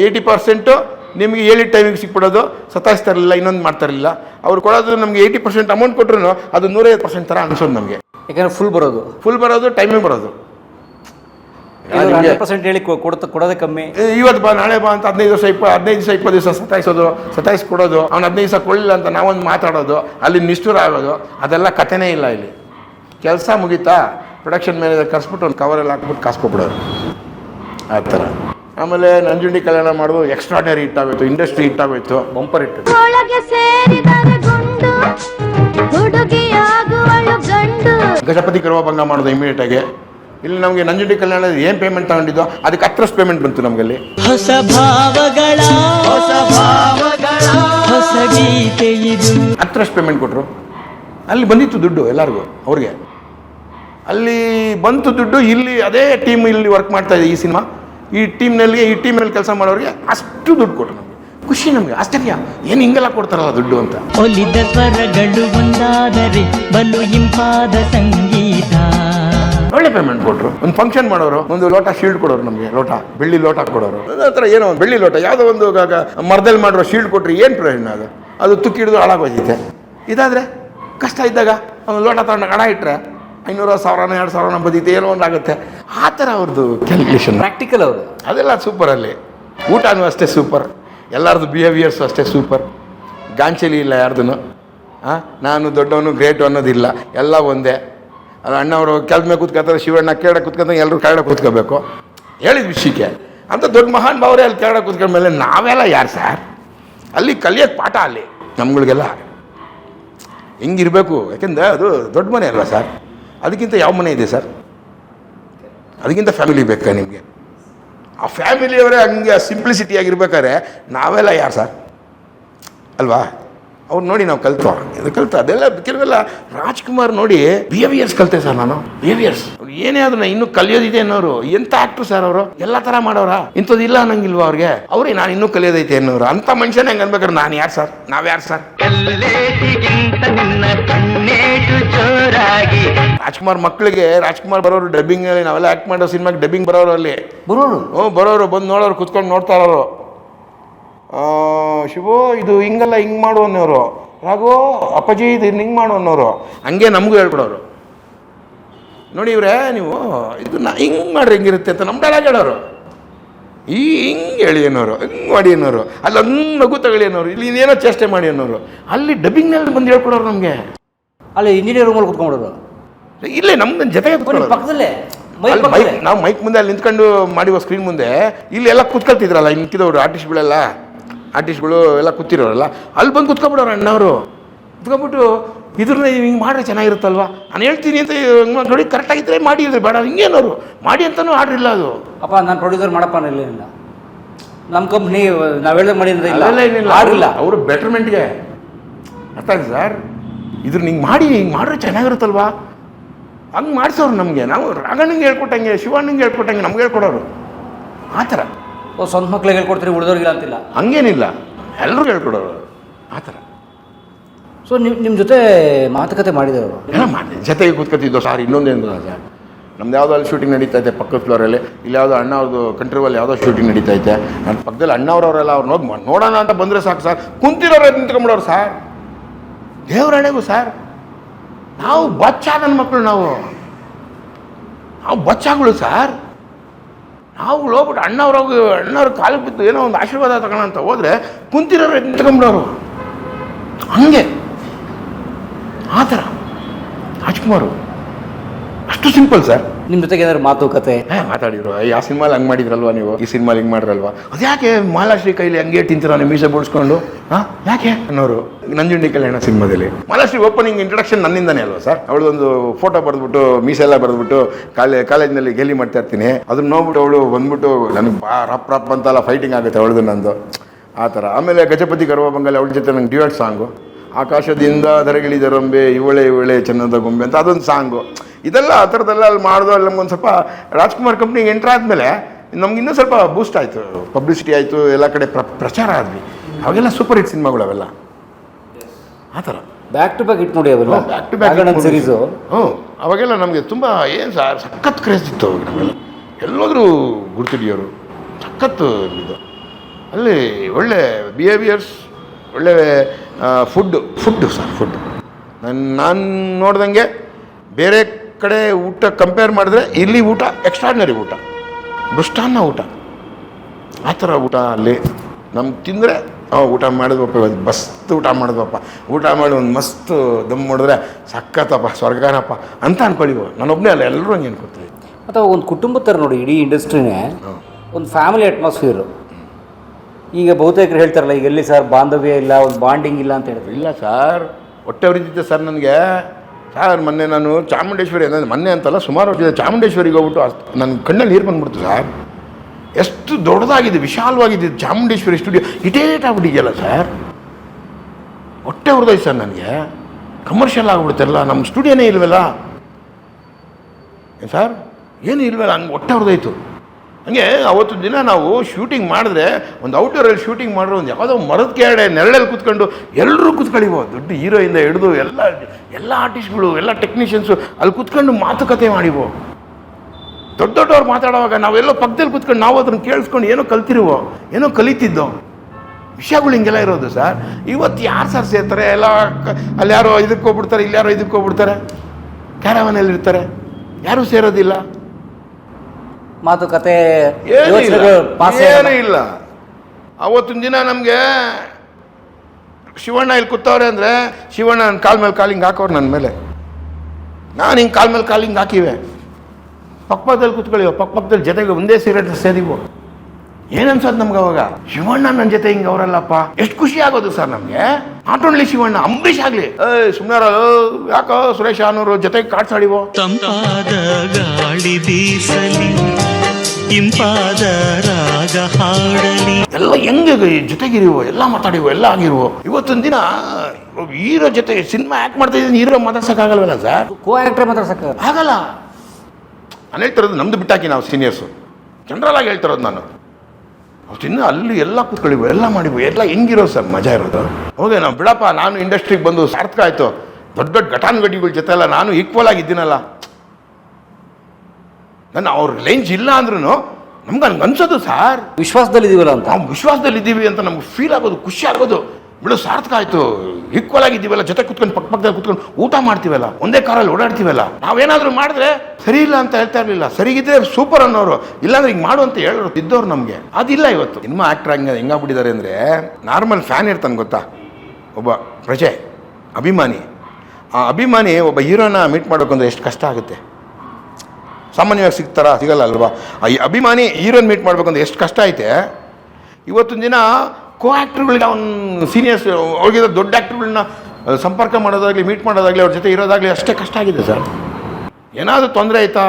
ಏಯ್ಟಿ ಪರ್ಸೆಂಟು ನಿಮಗೆ ಹೇಳಿದ ಟೈಮಿಗೆ ಸಿಕ್ಬಿಡೋದು ಸತಾಯಿಸ್ತಾ ಇರಲಿಲ್ಲ ಇನ್ನೊಂದು ಮಾಡ್ತಾ ಇರಲಿಲ್ಲ. ಅವ್ರು ಕೊಡೋದು ನಮಗೆ ಏಯ್ಟಿ ಪರ್ಸೆಂಟ್ ಅಮೌಂಟ್ ಕೊಟ್ಟರು ಅದು ನೂರೈವತ್ತು ಪರ್ಸೆಂಟ್ ಥರ ಅನಿಸೋದು ನಮಗೆ. ಯಾಕಂದ್ರೆ ಫುಲ್ ಬರೋದು. ಫುಲ್ ಬರೋದು ಟೈಮಿಗೆ ಬರೋದು. ಪರ್ಸೆಂಟ್ ಹೇಳಿ ಕೊ- ಕೊಡ್ತ ಕೊಡೋದೇ ಕಮ್ಮಿ. ಏ, ಇವತ್ತು ಬಾ ನಾಳೆ ಬಾ ಅಂತ ಹದಿನೈದು ದಿವಸ ಇಪ್ಪ ಹದಿನೈದು ದಿವಸ ಇಪ್ಪತ್ತು ದಿವಸ ಸತಾಯಿಸೋದು ಸತಾಯಿಸ್ಕೊಡೋದು ಅವ್ನು ಹದಿನೈದು ದಿವಸ ಕೊಡಲಿಲ್ಲ ಅಂತ ನಾವೊಂದು ಮಾತಾಡೋದು ಅಲ್ಲಿ ನಿಷ್ಠುರ ಆಗೋದು ಅದೆಲ್ಲ ಕಥೆನೇ ಇಲ್ಲ ಇಲ್ಲಿ. ಕೆಲಸ ಮುಗೀತಾ ಪ್ರೊಡಕ್ಷನ್ ಮ್ಯಾನೇಜರ್ ಕರ್ಸ್ಬಿಟ್ಟು ಒಂದು ಕವರಲ್ಲಿ ಹಾಕ್ಬಿಟ್ಟು ಕಾಸ್ಕೊಬಿಡೋರು ಆ ಥರ. ಆಮೇಲೆ ನಂಜುಂಡಿ ಕಲ್ಯಾಣ ಮಾಡೋದು ಎಕ್ಸ್ಟ್ರಾಡನರಿ ಹಿಟ್ಟಾಗೋಯ್ತು ಇಂಡಸ್ಟ್ರಿ ಹಿಟ್ಟಾಗೋಯ್ತು ಬಂಪರ್ ಇಟ್ಟು ಗಣಪತಿ ಸೇರಿದರೆ ಭಂಗ ಗಜಪತಿ ಮಾಡೋದು ಇಮಿಡಿಯೇಟಾಗಿ ಇಲ್ಲಿ ನಮಗೆ ನಂಜುಂಡಿ ಕಲ್ಯಾಣ ಏನು ಪೇಮೆಂಟ್ ತಗೊಂಡಿದ್ದೋ ಅದಕ್ಕೆ ಹತ್ರಷ್ಟು ಪೇಮೆಂಟ್ ಬಂತು ನಮಗಲ್ಲಿ. ಹೊಸ ಭಾವಗಳ ಹೊಸ ಭಾವಗಳ. ಹೊಸ ಗೀತೆ ಇದು. ಹತ್ರಷ್ಟು ಪೇಮೆಂಟ್ ಕೊಟ್ಟರು ಅಲ್ಲಿ ಬಂದಿತ್ತು ದುಡ್ಡು ಎಲ್ಲರಿಗೂ ಅವ್ರಿಗೆ. ಅಲ್ಲಿ ಬಂತು ದುಡ್ಡು ಇಲ್ಲಿ ಅದೇ ಟೀಮ್ ಇಲ್ಲಿ ವರ್ಕ್ ಮಾಡ್ತಾ ಇದೆ ಈ ಸಿನಿಮಾ ಈ ಟೀಮ್ನಲ್ಲಿ ಈ ಟೀಮ್ನಲ್ಲಿ ಕೆಲಸ ಮಾಡೋರಿಗೆ ಅಷ್ಟು ದುಡ್ಡು ಕೊಟ್ಟರು ನಮಗೆ. ಖುಷಿ ನಮಗೆ ಆಶ್ಚರ್ಯ. ಏನು ಹಿಂಗೆಲ್ಲ ಕೊಡ್ತಾರಲ್ಲ ದುಡ್ಡು ಅಂತ. ಒಲಿದ ಸ್ವರಗಳು ಒಂದಾದರೆ ಬಲು ಇಂಪಾದ ಸಂಗೀತ. ಒಳ್ಳೆ ಪೇಮೆಂಟ್ ಕೊಟ್ಟರು ಒಂದು ಫಂಕ್ಷನ್ ಮಾಡೋರು ಒಂದು ಲೋಟ ಶೀಲ್ಡ್ ಕೊಡೋರು ನಮಗೆ ಲೋಟ ಬೆಳ್ಳಿ ಲೋಟ ಕೊಡೋರು. ಅದರ ಏನೋ ಒಂದು ಬೆಳ್ಳಿ ಲೋಟ ಯಾವುದೋ ಒಂದು ಮರದಲ್ಲಿ ಮಾಡಿರೋ ಶೀಲ್ಡ್ ಕೊಟ್ಟರೆ ಏನು ಪ್ರಯೋಜನ ಅದು? ಅದು ತುಕ್ಕಿ ಹಿಡಿದು ಹಾಳಾಗೋದೈತೆ ಇದಾದರೆ ಕಷ್ಟ ಇದ್ದಾಗ ಒಂದು ಲೋಟ ತಗೊಂಡು ಹಣ ಇಟ್ಟರೆ ಐನೂರ ಸಾವಿರನ ಎರಡು ಸಾವಿರನ ಬದೀತೆ ಏನೋ ಒಂದು ಆಗುತ್ತೆ. ಆ ಥರ ಅವ್ರದ್ದು ಕ್ಯಾಲ್ಕುಲೇಷನ್ ಪ್ರಾಕ್ಟಿಕಲ್ ಅವರು. ಅದೆಲ್ಲ ಸೂಪರ್ ಅಲ್ಲಿ. ಊಟನೂ ಅಷ್ಟೇ ಸೂಪರ್ ಎಲ್ಲರದ್ದು ಬಿಹೇವಿಯರ್ಸು ಅಷ್ಟೇ ಸೂಪರ್ ಗಾಂಚಲಿ ಇಲ್ಲ ಯಾರ್ದು ಹಾಂ ನಾನು ದೊಡ್ಡವನು ಗ್ರೇಟು ಅನ್ನೋದಿಲ್ಲ. ಎಲ್ಲ ಒಂದೇ. ಅದು ಅಣ್ಣವರು ಕೆಲ್ಸ ಮೇಲೆ ಕೂತ್ಕೊತಾರೆ, ಶಿವಣ್ಣ ಕೇಳ ಕೂತ್ಕೊಂತ ಎಲ್ಲರೂ ಕೆಳಗಡೆ ಕೂತ್ಕೋಬೇಕು. ಹೇಳಿದ ವಿಷಯಕ್ಕೆ ಅಂತ ದೊಡ್ಡ ಮಹಾನ್ ಭಾವರೇ ಅಲ್ಲಿ ಕೆಳಗಡೆ ಕೂತ್ಕೊಂಡ್ಮೇಲೆ ನಾವೆಲ್ಲ ಯಾರು ಸರ್? ಅಲ್ಲಿ ಕಲಿಯೋದು ಪಾಠ ಅಲ್ಲಿ, ನಮ್ಗಳಿಗೆಲ್ಲ. ಹೆಂಗಿರಬೇಕು, ಯಾಕೆಂದರೆ ಅದು ದೊಡ್ಡ ಮನೆ ಅಲ್ವಾ ಸರ್? ಅದಕ್ಕಿಂತ ಯಾವ ಮನೆ ಇದೆ ಸರ್? ಅದಕ್ಕಿಂತ ಫ್ಯಾಮಿಲಿ ಬೇಕಾ ನಿಮಗೆ? ಆ ಫ್ಯಾಮಿಲಿಯವರೇ ಹಂಗೆ ಸಿಂಪ್ಲಿಸಿಟಿ ಆಗಿರ್ಬೇಕಾದ್ರೆ ನಾವೆಲ್ಲ ಯಾರು ಸರ್? ಅಲ್ವಾ? ಅವ್ರು ನೋಡಿ ನಾವು ಕಲ್ತೋ ಇದು ಕಲ್ತ ಅದೆಲ್ಲ ಕೆಲವೆಲ್ಲ ರಾಜ್ಕುಮಾರ್ ನೋಡಿ ಬಿಹೇವಿಯರ್ಸ್ ಕಲ್ತೆ ಸರ್ ನಾನು. ಬಿಹೇವಿಯರ್ಸ್ ಏನೇ ಅದನ್ನ ಇನ್ನೂ ಕಲಿಯೋದಿದೆ ಅನ್ನೋರು. ಎಂತ ಆಕ್ಟ್ರು ಸರ್ ಅವರು? ಎಲ್ಲ ತರ ಮಾಡೋರ? ಇಂಥದ್ದು ಇಲ್ಲ ಅನ್ನಂಗಿಲ್ವಾ ಅವ್ರಿಗೆ? ಅವ್ರಿಗೆ ನಾನು ಇನ್ನೂ ಕಲಿಯೋದೈತೆ ಅನ್ನೋರು. ಅಂತ ಮನುಷ್ಯನ ಹೆಂಗೆ ಅನ್ಬೇಕಾದ್ರೆ ನಾನು ಯಾರು ಸರ್ ನಾವು ಯಾರು ಸರ್ ರಾಜ್ಕುಮಾರ್ ಮಕ್ಕಳಿಗೆ ರಾಜ್ಕುಮಾರ್ ಬರೋರು ಡಬ್ಬಿಂಗ್ ನಾವೆಲ್ಲ ಆಕ್ಟ್ ಮಾಡೋ ಸಿನಿಮಾಗೆ ಡಬ್ಬಿಂಗ್ ಬರೋರು ಅಲ್ಲಿ. ಬರೋರು? ಓ ಬರೋರು. ಬಂದು ನೋಡೋರು ಕುತ್ಕೊಂಡು ನೋಡ್ತಾ ಇರೋರು. ಆ, ಶಿವು ಇದು ಹಿಂಗಲ್ಲ ಹಿಂಗೆ ಮಾಡು ಅನ್ನೋರು. ರಾಘು ಅಪ್ಪಾಜಿ ಇದು ಹಿಂಗೆ ಮಾಡು ಅನ್ನೋರು. ಹಂಗೆ ನಮಗೂ ಹೇಳ್ಬಿಡೋರು. ನೋಡಿ ಇವ್ರೆ ನೀವು ಇದು ನಾ ಹಿಂಗೆ ಮಾಡ್ರಿ ಹಿಂಗಿರುತ್ತೆ ಅಂತ ನಮ್ಮ ಡೈಲಾಗ್ ಹೇಳೋರು. ಈ ಹಿಂಗೆ ಹೇಳಿ ಅನ್ನೋರು ಹಿಂಗೆ ಮಾಡಿ ಅನ್ನೋರು ಅಲ್ಲಿ ಹಂಗೆ ನಗು ತಗೊಳ್ಳಿ ಅನ್ನೋರು ಇಲ್ಲಿ ಇನ್ನೇನೋ ಚೇಷ್ಟೆ ಮಾಡಿ ಅನ್ನೋರು. ಅಲ್ಲಿ ಡಬ್ಬಿಂಗ್ನಲ್ಲಿ ಬಂದು ಹೇಳ್ಕೊಡೋರು ನಮಗೆ. ಅಲ್ಲಿ ಇಂಜಿನಿಯರ್ ರೂಮಲ್ಲಿ ಕುತ್ಕೊಂಡ್ಬಿಡೋರು ಇಲ್ಲೇ ನಮ್ದು ಕೂತ್ಕೊಳ್ಳೋರು. ಪಕ್ಕದಲ್ಲೇ ನಾವು ಮೈಕ್ ಮುಂದೆ ಅಲ್ಲಿ ನಿಂತ್ಕೊಂಡು ಮಾಡಿರೋ ಸ್ಕ್ರೀನ್ ಮುಂದೆ ಇಲ್ಲಿ ಎಲ್ಲ ಕುತ್ಕೊಳ್ತಿದ್ರಲ್ಲ ಇಂಕಿದವರು ಆರ್ಟಿಸ್ಟ್ಗಳೆಲ್ಲ ಆರ್ಟಿಸ್ಟ್ಗಳು ಎಲ್ಲ ಕೂತಿರೋರಲ್ಲ ಅಲ್ಲಿ ಬಂದು ಕುತ್ಕೊಂಬಿಡೋರು ಅಣ್ಣವರು. ಕುತ್ಕೊಂಬಿಟ್ಟು ಇದ್ರನ್ನ ಹಿಂಗೆ ಮಾಡ್ರೆ ಚೆನ್ನಾಗಿರುತ್ತಲ್ವ? ನಾನು ಹೇಳ್ತೀನಿ ಅಂತ ನೋಡಿ ಕರೆಕ್ಟಾಗಿದ್ದರೆ ಮಾಡಿ ಇದ್ರೆ ಬೇಡ ಹಿಂಗೇನವರು ಮಾಡಿ ಅಂತಲೂ ಆರ್ಡ್ರ್ ಇಲ್ಲ ಅದು. ಅಪ್ಪ ನಾನು ಪ್ರೊಡ್ಯೂಸರ್ ಮಾಡಪ್ಪ ಅನ್ನಲಿಲ್ಲ ನಮ್ಮ ಕಂಪ್ನಿ ನಾವು ಮಾಡಿದ್ರೆ ಮಾಡಿ ಏನಿಲ್ಲ ಇಲ್ಲ. ಆಗಿಲ್ಲ ಅವರು ಬೆಟರ್ಮೆಂಟ್ಗೆ ಅರ್ಥ ಆಯ್ತು ಸರ್? ಇದ್ರ ಹಿಂಗೆ ಮಾಡಿ ಹಿಂಗೆ ಮಾಡ್ರೆ ಚೆನ್ನಾಗಿರುತ್ತಲ್ವ? ಹಂಗೆ ಮಾಡಿಸೋರು ನಮಗೆ. ನಾವು ರಾಘಣ್ಣಂಗೆ ಹೇಳ್ಕೊಟ್ಟಂಗೆ ಶಿವಣ್ಣಂಗೆ ಹೇಳ್ಕೊಟ್ಟಂಗೆ ನಮ್ಗೆ ಹೇಳ್ಕೊಡೋರು. ಆ ಥರ. ಸ್ವಂತ ಮಕ್ಳಿಗೆ ಹೇಳ್ಕೊಡ್ತೀರಿ ಉಳಿದವ್ರಿಗಿಲ್ಲ ಅಂತಿಲ್ಲ ಹಂಗೇನಿಲ್ಲ. ಎಲ್ಲರೂ ಹೇಳ್ಕೊಡೋರು. ಆ ಥರ. ಸೊ ನಿಮ್ಮ ನಿಮ್ಮ ಜೊತೆ ಮಾತುಕತೆ ಮಾಡಿದವರು ಎಲ್ಲ ಮಾಡಿ. ಜೊತೆಗೆ ಕೂತ್ಕೊತಿದ್ದೋ ಸರ್ ಇನ್ನೊಂದೇನು ಸರ್ ನಮ್ದು ಯಾವುದೋ ಅಲ್ಲಿ ಶೂಟಿಂಗ್ ನಡೀತಾ ಇದೆ ಪಕ್ಕದ ಫ್ಲೋರಲ್ಲಿ ಇಲ್ಲಿ ಯಾವುದೋ ಅಣ್ಣ ಅವ್ರದ್ದು ಕಂಟ್ರಿವಲ್ಲಿ ಯಾವುದೋ ಶೂಟಿಂಗ್ ನಡೀತಾ ಇದೆ. ನನ್ನ ಪಕ್ಕದಲ್ಲಿ ಅಣ್ಣವ್ರವರೆಲ್ಲ ಅವ್ರು ನೋಡಿ ನೋಡೋಣ ಅಂತ ಬಂದರೆ ಸಾಕು ಸರ್. ಕುಂತಿರೋರು ನಿಂತ್ಕೊಂಬಿಡೋರು ಸರ್. ದೇವರಣೆಗೂ ಸರ್. ನಾವು ಬಚ್ಚ ನನ್ನ ಮಕ್ಕಳು ನಾವು. ನಾವು ಬಚ್ಚಾಗಳು ಸರ್. ನಾವು ಹೋಗ್ಬಿಟ್ಟು ಅಣ್ಣವ್ರೋಗಿ ಅಣ್ಣವ್ರ ಕಾಲು ಬಿದ್ದು ಏನೋ ಒಂದು ಆಶೀರ್ವಾದ ತಗೋಣ ಅಂತ ಹೋದ್ರೆ ಕುಂತಿರೋರು ನಿಂತ್ಕೊಂಬಿಡೋರು ಹಂಗೆ. ಆ ಥರ. ರಾಜ್ಕುಮಾರು ಅಷ್ಟು ಸಿಂಪಲ್ ಸರ್ ನಿಮ್ಮ ಜೊತೆಗೆ ಏನಾದ್ರು ಮಾತುಕತೆ ಮಾತಾಡಿದ್ರು. ಯಾವ ಆ ಹಂಗ್ ಹಂಗೆ ಮಾಡಿದ್ರಲ್ವಾ ನೀವು? ಈ ಸಿನಿಮಾಲಿ ಹಿಂಗೆ ಮಾಡ್ರಲ್ವಾ ಅದ್ಯಾಕೆ ಮಾಲಾಶ್ರೀ ಕೈಲಿ ಹಂಗೆ ತಿಂತೀರ ನೀವು ಮೀಸೆ ಬಿಡಿಸ್ಕೊಂಡು? ಹಾಂ ಯಾಕೆ? ಅನ್ನೋರು ನಂಜುಂಡಿ ಕಲ್ಯಾಣ ಸಿನಿಮಾದಲ್ಲಿ. ಮಾಲಾಶ್ರೀ ಓಪನಿಂಗ್ ಇಂಟ್ರಡಕ್ಷನ್ ನನ್ನಿಂದಾನೇ ಅಲ್ವಾ ಸರ್ ಅವಳದೊಂದು ಫೋಟೋ ಬರೆದ್ಬಿಟ್ಟು ಮೀಸೆಲ್ಲ ಬರೆದ್ಬಿಟ್ಟು ಕಾಲೇ ಕಾಲೇಜ್ನಲ್ಲಿ ಗೆಲ್ಲಿ ಮಾಡ್ತಾ ಇರ್ತೀನಿ. ಅದನ್ನ ನೋಡ್ಬಿಟ್ಟು ಅವಳು ಬಂದ್ಬಿಟ್ಟು ನನಗೆ ಬಾ ರಪ್ ರಪ್ ಅಂತೆಲ್ಲ ಫೈಟಿಂಗ್ ಆಗುತ್ತೆ ಅವಳದು ನಂದು. ಆ ಥರ. ಆಮೇಲೆ ಗಜಪತಿ ಗರ್ವ ಬಂಗಾಲಿ ಅವಳ ಜೊತೆ ನಂಗೆ ಡ್ಯೂಯಟ್ ಸಾಂಗು ಆಕಾಶದಿಂದ ಧರೆಗಿಳಿದ ರೊಂಬೆ ಇವಳೆ ಇವಳೆ ಚೆನ್ನದ ಗೊಂಬೆ ಅಂತ ಅದೊಂದು ಸಾಂಗು. ಇದೆಲ್ಲ ಆ ಥರದ್ದೆಲ್ಲ ಅಲ್ಲಿ ಮಾಡಿದೋ ಅಲ್ಲಿ ನಮ್ಗೊಂದು ಸ್ವಲ್ಪ ರಾಜ್ಕುಮಾರ್ ಕಂಪ್ನಿಗೆ ಎಂಟ್ರ್ ಆದಮೇಲೆ ನಮ್ಗೆ ಇನ್ನೂ ಸ್ವಲ್ಪ ಬೂಸ್ಟ್ ಆಯಿತು. ಪಬ್ಲಿಸಿಟಿ ಆಯಿತು ಎಲ್ಲ ಕಡೆ ಪ್ರ ಪ್ರಚಾರ ಆದ್ವಿ. ಅವಾಗೆಲ್ಲ ಸೂಪರ್ ಹಿಟ್ ಸಿನಿಮಾಗಳು ಅವೆಲ್ಲ ಆ ಥರ. ಬ್ಯಾಕ್ ಟು ಬ್ಯಾಕ್ ಇಟ್ ನೋಡಿ ಅವೆಲ್ಲ. ಬ್ಯಾಕ್ ಟು ಬ್ಯಾಕ್ ಸೀರೀಸು ಹ್ಞೂ ಅವಾಗೆಲ್ಲ ನಮಗೆ ತುಂಬ ಏನು ಸರ್ ಸಖತ್ ಕ್ರೇಜ್ ಇತ್ತು ಅವಾಗ ನಮಗೆಲ್ಲ. ಎಲ್ಲೋದ್ರೂ ಗುರ್ತಿಡಿಯೋರು. ಸಖತ್ತು ಇದು ಅಲ್ಲಿ ಒಳ್ಳೆ ಬಿಹೇವಿಯರ್ಸ್ ಒಳ್ಳೆ ಫುಡ್ಡು ಫುಡ್ಡು ಸರ್ ಫುಡ್ ನಾನು ನಾನು ನೋಡ್ದಂಗೆ ಬೇರೆ ಕಡೆ ಊಟ ಕಂಪೇರ್ ಮಾಡಿದ್ರೆ ಇಲ್ಲಿ ಊಟ ಎಕ್ಸ್ಟ್ರಾಡ್ನರಿ ಊಟ. ಮೃಷ್ಟಾನ್ನ ಊಟ. ಆ ಥರ ಊಟ ಅಲ್ಲಿ. ನಮ್ಗೆ ತಿಂದರೆ ಊಟ ಮಾಡಿದ್ವಪ್ಪ ಇವತ್ತು. ಮಸ್ತ್ ಊಟ ಮಾಡಿದ್ವಪ್ಪ. ಊಟ ಮಾಡಿ ಒಂದು ಮಸ್ತ್ ದಮ್ ಮಾಡಿದ್ರೆ ಸಕ್ಕತ್ತಪ್ಪ ಸ್ವರ್ಗನಪ್ಪ ಅಂತ ಅನ್ಕೊಳ್ಳಿವು ನಾನೊಬ್ಬನೇ ಅಲ್ಲ ಎಲ್ಲರೂ ಹಂಗೆ ಅನ್ಕೋತೀವಿ. ಅಥವಾ ಒಂದು ಕುಟುಂಬ ಥರ ನೋಡಿ ಇಡೀ ಇಂಡಸ್ಟ್ರಿನೇ ಒಂದು ಫ್ಯಾಮಿಲಿ ಅಟ್ಮಾಸ್ಫಿಯರು ಈಗ ಬಹುತೇಕರು ಹೇಳ್ತಾರಲ್ಲ, ಈಗ ಎಲ್ಲಿ ಸರ್ ಬಾಂಧವ್ಯ ಇಲ್ಲ, ಒಂದು ಬಾಂಡಿಂಗ್ ಇಲ್ಲ ಅಂತ ಹೇಳಿದ್ರು. ಇಲ್ಲ ಸರ್ ಹೊಟ್ಟೆ ಸರ್ ನನಗೆ. ಸರ್ ಮೊನ್ನೆ ನಾನು ಚಾಮುಂಡೇಶ್ವರಿ, ಅಂದರೆ ಮೊನ್ನೆ ಅಂತಲ್ಲ ಸುಮಾರು ವರ್ಷ ಚಾಮುಂಡೇಶ್ವರಿಗೆ ಹೋಗ್ಬಿಟ್ಟು ಅಷ್ಟು ನನ್ನ ಕಣ್ಣಲ್ಲಿ ನೀರು ಬಂದ್ಬಿಡ್ತು ಸರ್ ಎಷ್ಟು ದೊಡ್ಡದಾಗಿದೆ, ವಿಶಾಲವಾಗಿದೆ ಚಾಮುಂಡೇಶ್ವರಿ ಸ್ಟುಡಿಯೋ ಇಟೇಟ್ ಆಗ್ಬಿಟ್ಟಿದೆಯಲ್ಲ ಸರ್ ಹೊಟ್ಟೆ ಹೊರದಾಯ್ತು ಸರ್ ನನಗೆ. ಕಮರ್ಷಿಯಲ್ ಆಗ್ಬಿಡ್ತಾರಲ್ಲ ನಮ್ಮ ಸ್ಟುಡಿಯೋನೇ ಇಲ್ವಲ್ಲ? ಸರ್ ಏನು ಇಲ್ವಲ್ಲ, ಹಂಗೆ ಹೊಟ್ಟೆ ಹೊಡೆದೋಯ್ತು ಹಂಗೆ ಅವತ್ತು ದಿನ ನಾವು ಶೂಟಿಂಗ್ ಮಾಡಿದ್ರೆ ಒಂದು ಔಟ್ಡೋರಲ್ಲಿ ಶೂಟಿಂಗ್ ಮಾಡಿದ್ರೆ ಒಂದು ಯಾವುದೋ ಮರದ ಕೆಳಗಡೆ ನೆರಳಲ್ಲಿ ಕೂತ್ಕೊಂಡು ಎಲ್ಲರೂ ಕೂತ್ಕೊಳ್ಳಿವೋ ದೊಡ್ಡ ಹೀರೋಯಿಂದ ಹಿಡಿದು ಎಲ್ಲ ಎಲ್ಲ ಆರ್ಟಿಸ್ಟ್ಗಳು ಎಲ್ಲ ಟೆಕ್ನಿಷಿಯನ್ಸು ಅಲ್ಲಿ ಕೂತ್ಕೊಂಡು ಮಾತುಕತೆ ಮಾಡಿವೋ ದೊಡ್ಡ ದೊಡ್ಡವ್ರು ಮಾತಾಡುವಾಗ ನಾವೆಲ್ಲೋ ಪಕ್ಕದಲ್ಲಿ ಕೂತ್ಕೊಂಡು ನಾವು ಅದನ್ನು ಕೇಳಿಸ್ಕೊಂಡು ಏನೋ ಕಲ್ತಿರುವೋ, ಏನೋ ಕಲಿತಿದ್ದೋ, ವಿಷಯಗಳು ಹಿಂಗೆಲ್ಲ ಇರೋದು ಸರ್. ಇವತ್ತು ಯಾರು ಸರ್ ಸೇರ್ತಾರೆ? ಎಲ್ಲ ಅಲ್ಲಿ ಯಾರೋ ಇದಕ್ಕೆ ಹೋಗ್ಬಿಡ್ತಾರೆ, ಇಲ್ಲಿ ಯಾರೋ ಇದಕ್ಕೆ ಹೋಗ್ಬಿಡ್ತಾರೆ. ಕ್ಯಾರವನಲ್ಲಿ ಇರ್ತಾರೆ ಯಾರೂ ಸೇರೋದಿಲ್ಲ. ಮಾತುಕತೆ ಏನೂ ಇಲ್ಲ ಯೋಚನೆಗಳು ಪಾಸ್ ಏನೂ ಇಲ್ಲ ಅವತ್ತಿನ ದಿನ ನಮಗೆ ಶಿವಣ್ಣ ಇಲ್ಲಿ ಕೂತವ್ರೆ ಅಂದರೆ ಶಿವಣ್ಣ ನನ್ನ ಕಾಲ್ ಮೇಲೆ ಕಾಲಿಂಗ್ ಹಾಕೋರು ನನ್ನ ಮೇಲೆ. ನಾನು ಹಿಂಗೆ ಕಾಲ್ ಮೇಲೆ ಕಾಲಿಂಗ್ ಹಾಕಿವೆ. ಪಕ್ಕಪಕ್ಕದಲ್ಲಿ ಕೂತ್ಕೊಳ್ಳಿವ ಪಕ್ಕಪಕ್ಕದಲ್ಲಿ ಜೊತೆಗೆ ಒಂದೇ ಸಿಗರೇಟ್ ಸೇರಿವು ಏನನ್ಸೋದು ನಮ್ಗೆ ಅವಾಗ? ಶಿವಣ್ಣ ನನ್ನ ಜೊತೆ ಹಿಂಗೆ ಅವರಲ್ಲಪ್ಪ. ಎಷ್ಟು ಖುಷಿ ಆಗೋದು ಸರ್ ನಮಗೆ? ನಾಟ್ ಓನ್ಲಿ ಶಿವಣ್ಣ ಅಂಬರೀಷ್ ಆಗಲಿ. ಏ ಸುಮ್ನಾರ ಯಾಕೋ ಸುರೇಶ್ ಅನ್ನೋರು ಜೊತೆಗೆ ಕಾಡ್ಸಾಡಿವೋ? ತಂಪಾದ ಗಾಳಿ ಬೀಸಲಿ. ಇಂಪಾದ ರಾಗ ಹಾಡಲಿ. ಎಲ್ಲ ಹೆಂಗೆ ಜೊತೆಗಿರುವ ಎಲ್ಲ ಮಾತಾಡಿವೋ ಎಲ್ಲ ಆಗಿರುವೋ. ಇವತ್ತೊಂದು ದಿನ ಹೀರೋ ಜೊತೆ ಸಿನಿಮಾ ಆಕ್ಟ್ ಮಾಡ್ತಾ ಇದ್ದೀನಿ ಹೀರೋ ಮಾತಾಡ್ಸೋಕ್ಕಾಗಲ್ವಲ್ಲ ಸರ್? ಕೋ ಆ್ಯಕ್ಟ್ರೆ ಮಾತ್ರ ಸಾಕ ಆಗಲ್ಲ. ನಾನು ಹೇಳ್ತಿರೋದು ನಮ್ದು ಬಿಟ್ಟಾಕಿ ನಾವು ಸೀನಿಯರ್ಸು ಜನರಲ್ ಆಗಿ ಹೇಳ್ತಿರೋದು ನಾನು. ಅವತ್ತಿನ ಅಲ್ಲಿ ಎಲ್ಲ ಕೂತ್ಕೊಳ್ಳಿವು ಎಲ್ಲ ಮಾಡಿವು ಎಲ್ಲ ಹೆಂಗಿರೋ ಸರ್ ಮಜಾ ಇರೋದು. ಹೌದೇ ನಾವು ಬಿಡಪ್ಪ ನಾನು ಇಂಡಸ್ಟ್ರಿಗೆ ಬಂದು ಸಾರ್ಥಕ ಆಯಿತು. ದೊಡ್ಡ ದೊಡ್ಡ ಘಟಾನುಘಟಿಗಳ ಜೊತೆ ಎಲ್ಲ ನಾನು ಈಕ್ವಲ್ ಆಗಿದ್ದೀನಲ್ಲ. ನಾನು ಅವ್ರ ರೇಂಜ್ ಇಲ್ಲ ಅಂದ್ರೂ ನಮ್ಗೆ ಹಂಗೆ ಅನ್ಸೋದು ಸಾರ್. ವಿಶ್ವಾಸದಲ್ಲಿ ಇದೀವಲ್ಲ ಅಂತ? ನಾವು ವಿಶ್ವಾಸದಲ್ಲಿ ಇದ್ದೀವಿ ಅಂತ ನಮ್ಗೆ ಫೀಲ್ ಆಗೋದು ಖುಷಿ ಆಗೋದು. ಬಿಡು ಸಾರ್ಥಕ ಆಯ್ತು. ಈಕ್ವಲ್ ಆಗಿದ್ದೀವಲ್ಲ ಜೊತೆ ಕುತ್ಕೊಂಡು ಪಕ್ಕ ಪಕ್ಕದಲ್ಲಿ ಕುತ್ಕೊಂಡು ಊಟ ಮಾಡ್ತೀವಲ್ಲ ಒಂದೇ ಕಾರಲ್ಲಿ ಓಡಾಡ್ತೀವಲ್ಲ. ನಾವೇನಾದರೂ ಮಾಡಿದ್ರೆ ಸರಿ ಇಲ್ಲ ಅಂತ ಹೇಳ್ತಾ ಇರಲಿಲ್ಲ. ಸರಿಗಿದ್ರೆ ಸೂಪರ್ ಅನ್ನೋರು. ಇಲ್ಲಾಂದ್ರೆ ಹಿಂಗೆ ಮಾಡು ಅಂತ ಹೇಳೋರು ಇದ್ದವ್ರು ನಮಗೆ. ಅದಿಲ್ಲ ಇವತ್ತು. ಸಿನಿಮಾ ಆಕ್ಟರ್ ಹಂಗೆ ಹೆಂಗಾಗ್ಬಿಟ್ಟಿದ್ದಾರೆ ಅಂದರೆ ನಾರ್ಮಲ್ ಫ್ಯಾನ್ ಇರ್ತಾನೆ ಗೊತ್ತಾ? ಒಬ್ಬ ಪ್ರಜೆ ಅಭಿಮಾನಿ. ಆ ಅಭಿಮಾನಿ ಒಬ್ಬ ಹೀರೋನ ಮೀಟ್ ಮಾಡೋಕಂದ್ರೆ ಎಷ್ಟು ಕಷ್ಟ ಆಗುತ್ತೆ? ಸಾಮಾನ್ಯವಾಗಿ ಸಿಗ್ತಾರ? ಸಿಗಲ್ಲ ಅಲ್ವಾ? ಈ ಅಭಿಮಾನಿ ಹೀರೋನ್ ಮೀಟ್ ಮಾಡ್ಬೇಕಂದ್ರೆ ಎಷ್ಟು ಕಷ್ಟ ಐತೆ? ಇವತ್ತಿನ ದಿನ ಕೋ ಆ್ಯಕ್ಟ್ರುಗಳಿಗೆ ಅವ್ನು ಸೀನಿಯರ್ಸ್ ಅವ್ರಿಗೆ ದೊಡ್ಡ ಆ್ಯಕ್ಟ್ರುಗಳನ್ನ ಸಂಪರ್ಕ ಮಾಡೋದಾಗಲಿ ಮೀಟ್ ಮಾಡೋದಾಗಲಿ ಅವ್ರ ಜೊತೆ ಇರೋದಾಗಲಿ ಅಷ್ಟೇ ಕಷ್ಟ ಆಗಿದೆ ಸರ್. ಏನಾದರೂ ತೊಂದರೆ ಆಯ್ತಾ?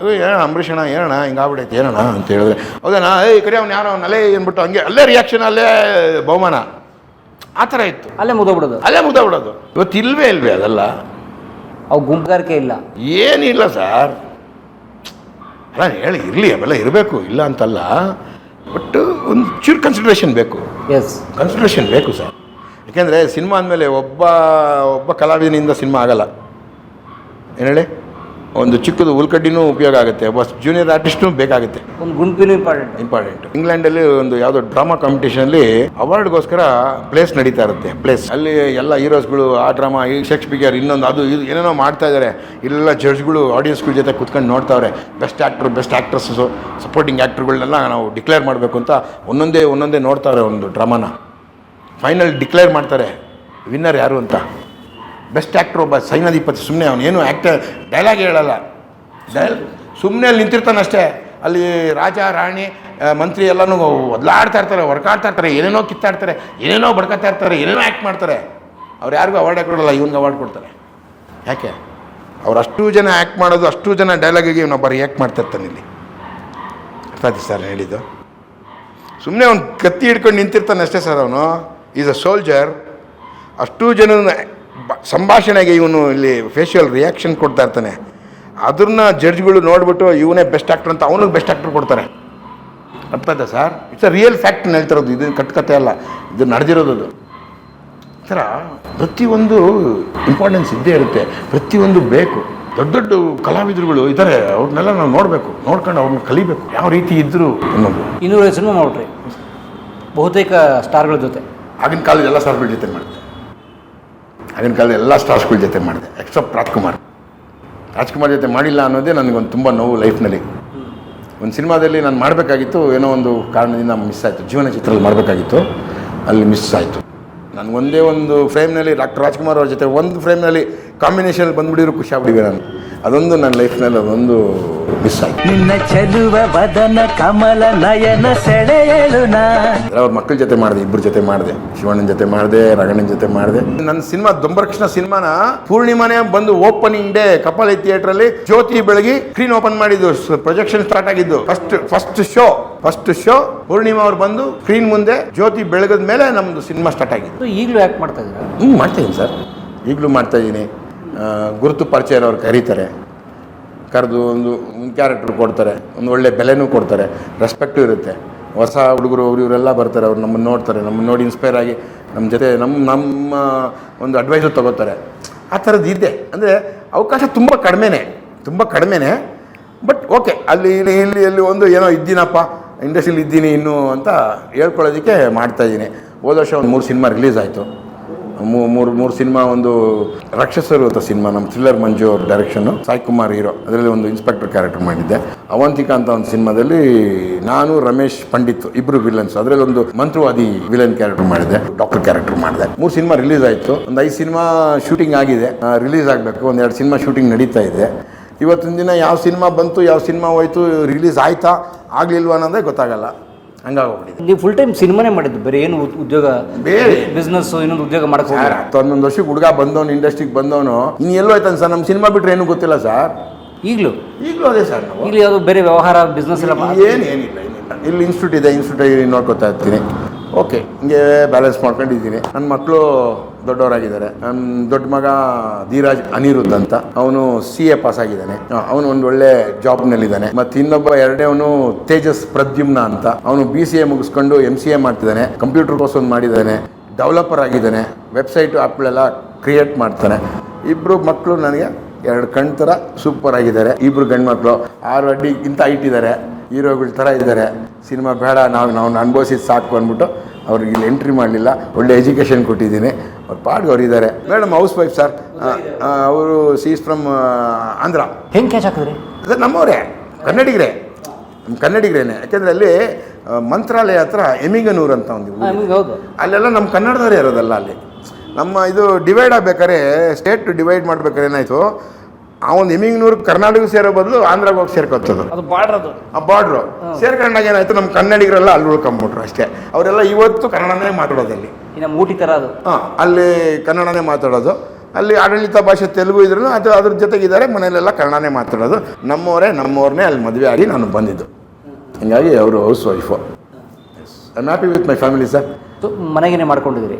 ಅದು ಏನಣ್ಣ ಅಂಬರೀಷಣ ಏನಣ್ಣ ಹಿಂಗಾಗ್ಬಿಡೈತೆ ಏನಣ್ಣ ಅಂತ ಹೇಳಿದ್ರೆ ಹೌದಾ ಏಯ್ ಕರಿ ಅವ್ನು ಯಾರೋ ಅಲ್ಲೇ ಅಂದ್ಬಿಟ್ಟು ಹಂಗೆ ಅಲ್ಲೇ ರಿಯಾಕ್ಷನ್ ಅಲ್ಲೇ ಬಹುಮಾನ. ಆ ಥರ ಇತ್ತು. ಅಲ್ಲೇ ಮುದೋಗ್ಬಿಡೋದು ಅಲ್ಲೇ ಮುಗ್ದೋಗ್ಬಿಡೋದು. ಇವತ್ತು ಇಲ್ವೇ ಇಲ್ವೇ ಅದೆಲ್ಲ? ಅವು ಗುಂಪುಗಾರಿಕೆ ಇಲ್ಲ. ಏನಿಲ್ಲ ಸರ್. ಅಲ್ಲ ಹೇಳಿ ಇರಲಿ ಅವೆಲ್ಲ ಇರಬೇಕು ಇಲ್ಲ ಅಂತಲ್ಲ ಬಟ್ ಒಂದು ಚೂರು ಕನ್ಸಿಡ್ರೇಷನ್ ಬೇಕು. ಎಸ್ ಕನ್ಸಿಡ್ರೇಷನ್ ಬೇಕು ಸರ್ ಯಾಕೆಂದರೆ ಸಿನಿಮಾ ಅಂದಮೇಲೆ ಒಬ್ಬ ಒಬ್ಬ ಕಲಾವಿದನಿಂದ ಸಿನಿಮಾ ಆಗಲ್ಲ. ಏನು ಹೇಳಿ? ಒಂದು ಚಿಕ್ಕದು ಉಲ್ಕಡ್ಡಿನೂ ಉಪಯೋಗ ಆಗುತ್ತೆ. ಬಸ್ ಜೂನಿಯರ್ ಆರ್ಟಿಸ್ಟು ಬೇಕಾಗುತ್ತೆ. ಒಂದು ಗುಂಪಿನ ಇಂಪಾರ್ಟೆಂಟ್ ಇಂಪಾರ್ಟೆಂಟ್ ಇಂಗ್ಲೆಂಡಲ್ಲಿ ಒಂದು ಯಾವುದೋ ಡ್ರಾಮಾ ಕಾಂಪಿಟೇಷನಲ್ಲಿ ಅವಾರ್ಡ್ಗೋಸ್ಕರ ಪ್ಲೇಸ್ ನಡೀತಾ ಇರುತ್ತೆ. ಪ್ಲೇಸ್ ಅಲ್ಲಿ ಎಲ್ಲ ಹೀರೋಸ್ಗಳು ಆ ಡ್ರಾಮಾ ಈ ಶೇಕ್ಸ್ಪಿಯರ್ ಇನ್ನೊಂದು ಅದು ಇದು ಏನೇನೋ ಮಾಡ್ತಾ ಇದ್ದಾರೆ ಇಲ್ಲೆಲ್ಲ ಜಡ್ಜ್ಗಳು ಆಡಿಯನ್ಸ್ಗಳ ಜೊತೆ ಕುತ್ಕೊಂಡು ನೋಡ್ತಾವ್ರೆ. Best actor best actress supporting ಆ್ಯಕ್ಟರ್ಗಳನ್ನೆಲ್ಲ ನಾವು ಡಿಕ್ಲೇರ್ ಮಾಡಬೇಕು ಅಂತ ಒಂದೊಂದೇ ಒಂದೊಂದೇ ನೋಡ್ತಾವ್ರೆ ಒಂದು ಡ್ರಾಮಾನ ಫೈನಲ್ ಡಿಕ್ಲೇರ್ ಮಾಡ್ತಾರೆ. ವಿನ್ನರ್ ಯಾರು ಅಂತ? ಬೆಸ್ಟ್ ಆ್ಯಕ್ಟ್ರ್ ಒಬ್ಬ ಸೈನಾಧಿಪತಿ ಸುಮ್ಮನೆ ಅವನು ಏನು ಆ್ಯಕ್ಟರ್ ಡೈಲಾಗ್ ಹೇಳಲ್ಲ. ಡೈಲ್ ಸುಮ್ಮನೆ ಅಲ್ಲಿ ನಿಂತಿರ್ತಾನಷ್ಟೇ ಅಲ್ಲಿ ರಾಜ, ರಾಣಿ ಮಂತ್ರಿ ಎಲ್ಲನೂ ಒದ್ಲಾಡ್ತಾ ಇರ್ತಾರೆ ಹೊರ್ಕಾಡ್ತಾ ಇರ್ತಾರೆ, ಏನೇನೋ ಕಿತ್ತಾಡ್ತಾರೆ, ಏನೇನೋ ಬಡ್ಕತ್ತಾ ಇರ್ತಾರೆ, ಏನೇನೋ ಆ್ಯಕ್ಟ್ ಮಾಡ್ತಾರೆ. ಅವ್ರು ಯಾರಿಗೂ ಅವಾರ್ಡೇ ಕೊಡೋಲ್ಲ ಇವನ್ಗೆ ಅವಾರ್ಡ್ ಕೊಡ್ತಾರೆ. ಯಾಕೆ? ಅವ್ರು ಅಷ್ಟು ಜನ ಆ್ಯಕ್ಟ್ ಮಾಡೋದು, ಅಷ್ಟು ಜನ ಡೈಲಾಗಿಗೆ ಇವನೊಬ್ಬ ರಿಯಾಕ್ಟ್ ಮಾಡ್ತಾ ಇರ್ತಾನೆ ಇಲ್ಲಿ. ಅರ್ಥ ಆಯ್ತು ಸರ್ ಹೇಳಿದ್ದು? ಸುಮ್ಮನೆ ಅವ್ನು ಕತ್ತಿ ಹಿಡ್ಕೊಂಡು ನಿಂತಿರ್ತಾನೆ ಅಷ್ಟೇ ಸರ್ ಅವನು. ಈಸ್ ಅ ಸೋಲ್ಜರ್ ಅಷ್ಟು ಜನ ಸಂಭಾಷಣೆಗೆ ಇವನು ಇಲ್ಲಿ ಫೇಶಿಯಲ್ ರಿಯಾಕ್ಷನ್ ಕೊಡ್ತಾ ಇರ್ತಾನೆ. ಅದನ್ನ ಜಡ್ಜ್ಗಳು ನೋಡ್ಬಿಟ್ಟು ಇವನೇ ಬೆಸ್ಟ್ ಆ್ಯಕ್ಟರ್ ಅಂತ ಅವನಿಗೆ ಬೆಸ್ಟ್ ಆ್ಯಕ್ಟರ್ ಕೊಡ್ತಾರೆ. ಅರ್ಥ ಆಯ್ತಾ sir it's a real fact ಹೇಳ್ತಿರೋದು ಇದು ಕಟ್ಕತೆ ಅಲ್ಲ ಇದು ನಡೆದಿರೋದು ಅದು. ಈ ಥರ ಪ್ರತಿಯೊಂದು ಇಂಪಾರ್ಟೆನ್ಸ್ ಇದ್ದೇ ಇರುತ್ತೆ ಪ್ರತಿಯೊಂದು ಬೇಕು. ದೊಡ್ಡ ದೊಡ್ಡ ಕಲಾವಿದರುಗಳು ಇದ್ದಾರೆ ಅವ್ರನ್ನೆಲ್ಲ ನಾವು ನೋಡಬೇಕು ನೋಡ್ಕೊಂಡು ಅವ್ರನ್ನ ಕಲಿಬೇಕು ಯಾವ ರೀತಿ ಇದ್ದರು ಅನ್ನೋದು. ಇನ್ನೂರೈದು ಸಿನಿಮಾ ನೋಡ್ರಿ ಬಹುತೇಕ ಸ್ಟಾರ್ಗಳ ಜೊತೆ. ಆಗಿನ ಕಾಲದೆಲ್ಲ ಸ್ಟಾರ್ಗಳ ಜೊತೆ ಮಾಡಿದೆ ಆಗಿನ ಕಾಲದ ಎಲ್ಲ ಸ್ಟಾರ್ಸ್ಗಳ ಜೊತೆ ಮಾಡಿದೆ ಎಕ್ಸೆಪ್ಟ್ ರಾಜ್ಕುಮಾರ್. ರಾಜ್ಕುಮಾರ್ ಜೊತೆ ಮಾಡಿಲ್ಲ ಅನ್ನೋದೇ ನನಗೊಂದು ತುಂಬ ನೋವು ಲೈಫ್ನಲ್ಲಿ. ಒಂದು ಸಿನಿಮಾದಲ್ಲಿ ನಾನು ಮಾಡಬೇಕಾಗಿತ್ತು, ಏನೋ ಒಂದು ಕಾರಣದಿಂದ ಮಿಸ್ ಆಯಿತು. ಜೀವನ ಚಿತ್ರದಲ್ಲಿ ಮಾಡಬೇಕಾಗಿತ್ತು, ಅಲ್ಲಿ ಮಿಸ್ ಆಯಿತು. ನಾನು ಒಂದೇ ಒಂದು ಫ್ರೇಮ್ನಲ್ಲಿ ಡಾಕ್ಟರ್ ರಾಜ್ಕುಮಾರ್ ಅವ್ರ ಜೊತೆ ಒಂದು ಫ್ರೇಮ್ನಲ್ಲಿ ಕಾಂಬಿನೇಷನಲ್ಲಿ ಬಂದ್ಬಿಟ್ಟಿದ್ರು ಖುಷಿ ಆಗ್ಬಿಟ್ಟಿದೆ ನಾನು. ಅದೊಂದು ನನ್ನ ಲೈಫ್ನಲ್ಲಿ ಅದೊಂದು ಮಿಸ್ ಆಯಿತು. ನಿನ್ನ ಚೆಲುವ ವದನ ಕಮಲ ನಯನ ಸೆಳೆಯಲು ಅವ್ರ ಮಕ್ಕಳ ಜೊತೆ ಮಾಡಿದೆ ಇಬ್ಬರ ಜೊತೆ ಮಾಡಿದೆ ಶಿವಣ್ಣನ ಜೊತೆ ಮಾಡಿದೆ ರಗಣ್ಣನ ಜೊತೆ ಮಾಡಿದೆ. ನನ್ನ ಸಿನಿಮಾ ದೊಂಬರಕೃಷ್ಣ ಸಿನಿಮಾನ ಪೂರ್ಣಿಮಾನೆ ಬಂದು ಓಪನಿಂಗ್ ಡೇ ಕಪಾಲಿ ಥಿಯೇಟರ್ ಅಲ್ಲಿ ಜ್ಯೋತಿ ಬೆಳಗಿ ಸ್ಕ್ರೀನ್ ಓಪನ್ ಮಾಡಿದ್ದು ಪ್ರೊಜೆಕ್ಷನ್ ಸ್ಟಾರ್ಟ್ ಆಗಿದ್ದು. First first show first show Purnima ಅವ್ರು ಬಂದು ಸ್ಕ್ರೀನ್ ಮುಂದೆ ಜ್ಯೋತಿ ಬೆಳಗದ ಮೇಲೆ ನಮ್ದು ಸಿನಿಮಾ ಸ್ಟಾರ್ಟ್ ಆಗಿದೆ ಈಗಲೂ ಯಾಕೆ ಮಾಡ್ತಾ ಇದ್ದೀರಾ? ಹ್ಞೂ ಮಾಡ್ತಾಯಿದ್ದೀನಿ ಸರ್. ಈಗಲೂ ಮಾಡ್ತಾ ಇದ್ದೀನಿ ಗುರುತು ಪರಿಚಯ ಅವ್ರು ಕರೀತಾರೆ. ಕರೆದು ಒಂದು ಕ್ಯಾರೆಕ್ಟರ್ ಕೊಡ್ತಾರೆ, ಒಂದು ಒಳ್ಳೆ ಬೆಲೆನೂ ಕೊಡ್ತಾರೆ ರೆಸ್ಪೆಕ್ಟು ಇರುತ್ತೆ. ಹೊಸ ಹುಡುಗರು ಅವರು ಇವರೆಲ್ಲ ಬರ್ತಾರೆ, ಅವ್ರು ನಮ್ಮನ್ನು ನೋಡ್ತಾರೆ, ನಮ್ಮನ್ನು ನೋಡಿ ಇನ್ಸ್ಪೈರ್ ಆಗಿ ನಮ್ಮ ಜೊತೆ ನಮ್ಮ ನಮ್ಮ ಒಂದು ಅಡ್ವೈಸು ತಗೋತಾರೆ. ಆ ಥರದ್ದು ಇದೆ. ಅಂದರೆ ಅವಕಾಶ ತುಂಬ ಕಡಿಮೆನೇ ತುಂಬ ಕಡಿಮೆನೇ. ಬಟ್ ಓಕೆ ಅಲ್ಲಿ, ಇಲ್ಲಿ ಇಲ್ಲಿ ಇಲ್ಲಿ ಒಂದು ಏನೋ ಇದ್ದೀನಪ್ಪ ಇಂಡಸ್ಟ್ರಿಲಿ ಇದ್ದೀನಿ, ಇನ್ನೂ ಅಂತ ಹೇಳ್ಕೊಳ್ಳೋದಕ್ಕೆ ಮಾಡ್ತಾಯಿದ್ದೀನಿ ಹೋದ ವರ್ಷ ಒಂದು ಮೂರು ಸಿನಿಮಾ ರಿಲೀಸ್ ಆಯಿತು. ಮೂರು ಮೂರು ಸಿನಿಮಾ ಒಂದು ರಾಕ್ಷಸರು ಅಂತ ಸಿನಿಮಾ, ನಮ್ಮ ಥ್ರಿಲ್ಲರ್ ಮಂಜು ಅವ್ರ ಡೈರೆಕ್ಷನ್ನು ಸಾಯಿ ಕುಮಾರ್ ಹೀರೋ ಅದರಲ್ಲಿ ಒಂದು ಇನ್ಸ್ಪೆಕ್ಟರ್ ಕ್ಯಾರೆಕ್ಟರ್ ಮಾಡಿದ್ದೆ. ಅವಂತಿಕಾ ಅಂತ ಒಂದು ಸಿನಿಮಾದಲ್ಲಿ ನಾನು, ರಮೇಶ್, ಪಂಡಿತ್ ಇಬ್ರು ವಿಲನ್ಸ್ ಅದರಲ್ಲಿ ಒಂದು ಮಂತ್ರವಾದಿ ವಿಲನ್ ಕ್ಯಾರೆಕ್ಟರ್ ಮಾಡಿದೆ ಡಾಕ್ಟರ್ ಕ್ಯಾರೆಕ್ಟರ್ ಮಾಡಿದೆ ಮೂರು ಸಿನಿಮಾ ರಿಲೀಸ್ ಆಯಿತು. ಒಂದು ಐದು ಸಿನಿಮಾ ಶೂಟಿಂಗ್ ಆಗಿದೆ. ರಿಲೀಸ್ ಆಗಬೇಕು. ಒಂದು ಎರಡು ಸಿನಿಮಾ ಶೂಟಿಂಗ್ ನಡೀತಾ ಇದೆ. ಇವತ್ತಿನ ದಿನ ಯಾವ ಸಿನಿಮಾ ಬಂತು, ಯಾವ ಸಿನಿಮಾ ಹೋಯ್ತು ರಿಲೀಸ್ ಆಯ್ತಾ, ಆಗಲಿಲ್ವ ಅನ್ನೋದೇ ಗೊತ್ತಾಗಲ್ಲ. ಹಂಗಾಗೋಗ್ಬಿಟ್ಟಿದೆ ನೀವು ಫುಲ್ ಟೈಮ್ ಸಿನಿಮಾನೇ ಮಾಡಿದ್ದು ಬೇರೆ ಏನು ಉದ್ಯೋಗ ಬೇರೆ. ಬಿಸ್ನೆಸ್ ಇನ್ನೊಂದು ಉದ್ಯೋಗ ಮಾಡಕ್ಕೆ ಸರ್ ಹತ್ತೊಂದೊಂದು ವರ್ಷಕ್ಕೆ ಹುಡುಗ ಬಂದವನು ಇಂಡಸ್ಟ್ರಿಗೆ ಬಂದವನು ಇನ್ನು ಎಲ್ಲೋ ಆಯ್ತಾನೆ ಸರ್ ನಮ್ಮ ಸಿನಿಮಾ ಬಿಟ್ಟರೆ ಏನೂ ಗೊತ್ತಿಲ್ಲ ಸರ್. ಈಗಲೂ? ಈಗಲೂ ಅದೇ ಸರ್ ನಾವು. ಈಗಲೂ ಯಾವುದು ಬೇರೆ ವ್ಯವಹಾರ ಬಿಸ್ನೆಸ್ ಎಲ್ಲ ಏನು ಏನಿಲ್ಲ ಏನಿಲ್ಲ. ಇಲ್ಲಿ ಇನ್ಸ್ಟಿಟ್ಯೂಟ್ ಇದೆ ಇನ್ಸ್ಟಿಟ್ಯೂಟ್ ನೋಡ್ಕೊತಾ ಇರ್ತೀನಿ. ಓಕೆ ಹಿಂಗೆ ಬ್ಯಾಲೆನ್ಸ್ ಮಾಡ್ಕೊಂಡಿದ್ದೀನಿ. ನನ್ನ ಮಕ್ಕಳು ದೊಡ್ಡವರಾಗಿದ್ದಾರೆ. ನನ್ನ ದೊಡ್ಡ ಮಗ ಧೀರಾಜ್ ಅನಿರುದ್ಧ ಅಂತ. ಅವನು ಸಿ ಎ ಪಾಸ್ ಆಗಿದ್ದಾನೆ. ಅವನು ಒಂದು ಒಳ್ಳೆ ಜಾಬ್ನಲ್ಲಿದ್ದಾನೆ ಮತ್ತು ಇನ್ನೊಬ್ಬ ಎರಡನೇವನು ತೇಜಸ್ ಪ್ರದ್ಯುಮ್ನ ಅಂತ. ಅವನು ಬಿ ಸಿ ಎ ಮುಗಿಸ್ಕೊಂಡು ಎಂ ಸಿ ಎ ಮಾಡ್ತಿದ್ದಾನೆ. ಕಂಪ್ಯೂಟರ್ ಕೋರ್ಸ್ ಒಂದು ಮಾಡಿದ್ದಾನೆ. ಡೆವಲಪರ್ ಆಗಿದ್ದಾನೆ. ವೆಬ್ಸೈಟು ಆ್ಯಪ್ಗಳೆಲ್ಲ ಕ್ರಿಯೇಟ್ ಮಾಡ್ತಾನೆ. ಇಬ್ಬರು ಮಕ್ಕಳು ನನಗೆ ಎರಡು ಕಣ್ ಥರ ಸೂಪರ್ ಆಗಿದ್ದಾರೆ. ಇಬ್ಬರು ಗಂಡು ಮಕ್ಕಳು ಆರು ಅಡ್ಡಿ ಇಂಥ ಇಟ್ಟಿದ್ದಾರೆ ಹೀರೋಗಳ ಥರ ಇದ್ದಾರೆ. ಸಿನಿಮಾ ಬೇಡ. ನಾವು ನಾವು ಅನುಭವಿಸಿದ ಸಾಕು ಅಂದ್ಬಿಟ್ಟು ಅವ್ರಿಗೆ ಇಲ್ಲಿ ಎಂಟ್ರಿ ಮಾಡಲಿಲ್ಲ. ಒಳ್ಳೆ ಎಜುಕೇಷನ್ ಕೊಟ್ಟಿದ್ದೀನಿ. ಅವ್ರ ಪಾಡ್ಗೆ ಅವ್ರು ಇದ್ದಾರೆ ಮೇಡಮ್ ಹೌಸ್ ವೈಫ್ ಸರ್ ಅವರು ಸೀಸ್ ಫ್ರಮ್ ಆಂಧ್ರ ಹೆಂಗೆ ಕ್ಯಾಚ್ ಹಾಕಿದ್ರಿ? ಅದೇ ನಮ್ಮವರೇ ಕನ್ನಡಿಗರೇ. ನಮ್ಮ ಕನ್ನಡಿಗರೇನೆ. ಯಾಕೆಂದರೆ ಅಲ್ಲಿ ಮಂತ್ರಾಲಯ ಹತ್ರ ಎಮಿಗನೂರ್ ಅಂತ ಒಂದು ಊರು. ಹೌದು. ಅಲ್ಲೆಲ್ಲ ನಮ್ಮ ಕನ್ನಡದವರೇ ಇರೋದಲ್ಲ ಅಲ್ಲಿ. ನಮ್ಮ ಇದು ಡಿವೈಡ್ ಆಗ್ಬೇಕಾದ್ರೆ ಸ್ಟೇಟ್ ಡಿವೈಡ್ ಮಾಡ್ಬೇಕಾದ್ರೆ ಏನಾಯಿತು ಆ ಒಂದು ಎಮಿಂಗ್ನೂರು ಕರ್ನಾಟಕ ಸೇರೋ ಬದಲು ಆಂಧ್ರಾಗ ಹೋಗಿ ಸೇರ್ಕೊತದು ಅದು ಬಾಡ್ರದು ಆ ಬಾರ್ಡ್ರು ಸೇರ್ಕೊಂಡಾಗ ಏನಾಯ್ತು ನಮ್ಮ ಕನ್ನಡಿಗರೆಲ್ಲ ಅಲ್ಲಿ ಉಳ್ಕೊಂಬಿಟ್ರು ಅಷ್ಟೇ. ಅವರೆಲ್ಲ ಇವತ್ತು ಕನ್ನಡನೇ ಮಾತಾಡೋದು ಅಲ್ಲಿ ಮೂಟಿ ಥರ ಅದು. ಹಾಂ ಅಲ್ಲಿ ಕನ್ನಡನೇ ಮಾತಾಡೋದು. ಅಲ್ಲಿ ಆಡಳಿತ ಭಾಷೆ ತೆಲುಗು ಇದ್ರು ಅದು ಅದ್ರ ಜೊತೆಗಿದ್ದಾರೆ ಮನೆಯಲ್ಲೆಲ್ಲ ಕನ್ನಡನೇ ಮಾತಾಡೋದು. ನಮ್ಮವರೇ ನಮ್ಮವ್ರನ್ನೇ ಅಲ್ಲಿ ಮದುವೆ ಆಗಿ ನಾನು ಬಂದಿದ್ದು. ಹೀಗಾಗಿ ಅವರು housewife. I happy with my family sir ಮನೆಗೇನೆ ಮಾಡ್ಕೊಂಡಿದ್ದೀರಿ?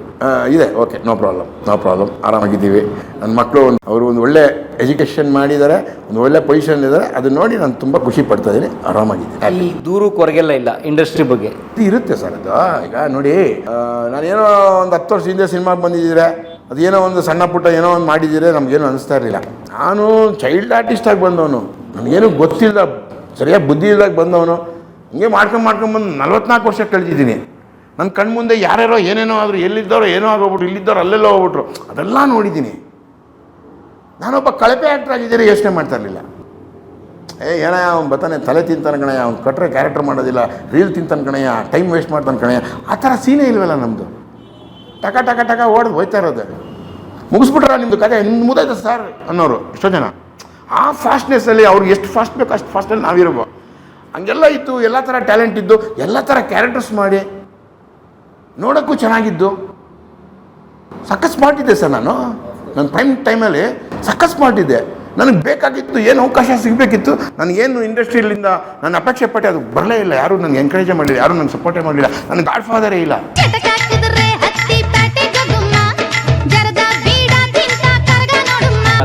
ಇದೆ. Okay no problem no problem ಆರಾಮಾಗಿದ್ದೀವಿ. ನನ್ನ ಮಕ್ಕಳು ಒಂದು ಅವರು ಒಂದು ಒಳ್ಳೆ ಎಜುಕೇಷನ್ ಮಾಡಿದ್ದಾರೆ ಒಂದು ಒಳ್ಳೆ ಪೊಸಿಷನ್ ಇದ್ದಾರೆ. ಅದನ್ನ ನೋಡಿ ನಾನು ತುಂಬ ಖುಷಿ ಪಡ್ತಾ ಇದ್ದೀನಿ. ಆರಾಮಾಗಿದ್ದೀನಿ. ಅಲ್ಲಿ ದೂರು ಕೊರಗೆಲ್ಲ ಇಲ್ಲ ಇಂಡಸ್ಟ್ರಿ ಬಗ್ಗೆ. ಇರುತ್ತೆ ಸರ್ ಅದು. ಈಗ ನೋಡಿ ನಾನೇನೋ ಒಂದು ಹತ್ತು ವರ್ಷ ಹಿಂದೆ ಸಿನಿಮಾಗೆ ಬಂದಿದ್ದೀರಾ? ಅದೇನೋ ಒಂದು ಸಣ್ಣ ಪುಟ್ಟ ಏನೋ ಒಂದು ಮಾಡಿದ್ದೀರಿ? ನಮಗೇನು ಅನಿಸ್ತಾ ಇರಲಿಲ್ಲ. ನಾನು ಚೈಲ್ಡ್ ಆರ್ಟಿಸ್ಟಾಗಿ ಬಂದವನು. ನನಗೇನು ಗೊತ್ತಿಲ್ಲ. ಸರಿಯಾಗಿ ಬುದ್ಧಿ ಇಲ್ದಾಗ ಬಂದವನು. ಹಿಂಗೆ ಮಾಡ್ಕೊಂಡು ಮಾಡ್ಕೊಂಡು ಬಂದು ನಲ್ವತ್ನಾಲ್ಕು ವರ್ಷ ಕಳೆದಿದ್ದೀನಿ. ನನ್ನ ಕಣ್ಮುಂದೆ ಯಾರ್ಯಾರೋ ಏನೇನೋ ಆದರೂ ಎಲ್ಲಿದ್ದರೋ ಏನೋ ಆಗೋಗ್ಬಿಟ್ರು ಇಲ್ಲಿದ್ದವ್ರು ಅಲ್ಲೆಲ್ಲೋ ಹೋಗ್ಬಿಟ್ರು. ಅದೆಲ್ಲ ನೋಡಿದ್ದೀನಿ. ನಾನೊಬ್ಬ ಕಳಪೆ ಆ್ಯಕ್ಟರ್ ಆಗಿದ್ದೀರಿ ಯೋಚನೆ ಮಾಡ್ತಾ ಇರಲಿಲ್ಲ. ಏ ಏನ ಅವ್ನು ಬರ್ತಾನೆ ತಲೆ ತಿಂತಾನೆ ಕಣಯ್ಯ, ಅವ್ನು ಕಟ್ಟರೆ ಕ್ಯಾರೆಕ್ಟರ್ ಮಾಡೋದಿಲ್ಲ ರೀಲ್ ತಿಂತಾನೆ ಕಣಯ್ಯ ಟೈಮ್ ವೇಸ್ಟ್ ಮಾಡ್ತಾನೆ ಕಣಯ್ಯ. ಆ ಥರ ಸೀನೇ ಇಲ್ವಲ್ಲ ನಮ್ಮದು ಟಕ ಟಕ ಟಕ ಓಡ್ದು ಹೋಯ್ತಾ ಇರೋದು. ಮುಗಿಸ್ಬಿಟ್ರ ನಿಮ್ಮದು ಕತೆ, ನಿಮ್ದು ಮುದಾಯ್ತು ಸರ್ ಅನ್ನೋರು, ಎಷ್ಟೋ ಜನ. ಆ ಫಾಸ್ಟ್ನೆಸ್ಸಲ್ಲಿ ಅವ್ರಿಗೆ ಎಷ್ಟು ಫಾಸ್ಟ್ ಬೇಕು ಅಷ್ಟು ಫಾಸ್ಟಲ್ಲಿ ನಾವಿರ್ಬೋ ಹಂಗೆಲ್ಲ ಇತ್ತು, ಎಲ್ಲ ಥರ ಟ್ಯಾಲೆಂಟ್ ಇದ್ದು, ಎಲ್ಲ ಥರ ಕ್ಯಾರೆಕ್ಟರ್ಸ್ ಮಾಡಿ ನೋಡೋಕ್ಕೂ ಚೆನ್ನಾಗಿದ್ದು. ಸಕ್ಕ ಸ್ಮಾರ್ಟ್ ಇದ್ದೆ ಸರ್ ನಾನು. ನನ್ನ ಪ್ರೈಮ್ ಟೈಮಲ್ಲಿ ಸಕ್ಕ ಸ್ಮಾರ್ಟ್ ಇದ್ದೆ ನನಗೆ ಬೇಕಾಗಿತ್ತು, ಏನು ಅವಕಾಶ ಸಿಗಬೇಕಿತ್ತು ನನಗೇನು ಇಂಡಸ್ಟ್ರಿಯಲ್ಲಿಂದ ನಾನು ಅಪೇಕ್ಷೆ ಪಟ್ಟೆ ಅದು ಬರಲೇ ಇಲ್ಲ. ಯಾರು ನನಗೆ ಎಂಕರೇಜೇ ಮಾಡಲಿಲ್ಲ, ಯಾರು ನನಗೆ ಸಪೋರ್ಟೇ ಮಾಡಲಿಲ್ಲ. ನನಗೆ ಗಾಡ್ ಫಾದರೇ ಇಲ್ಲ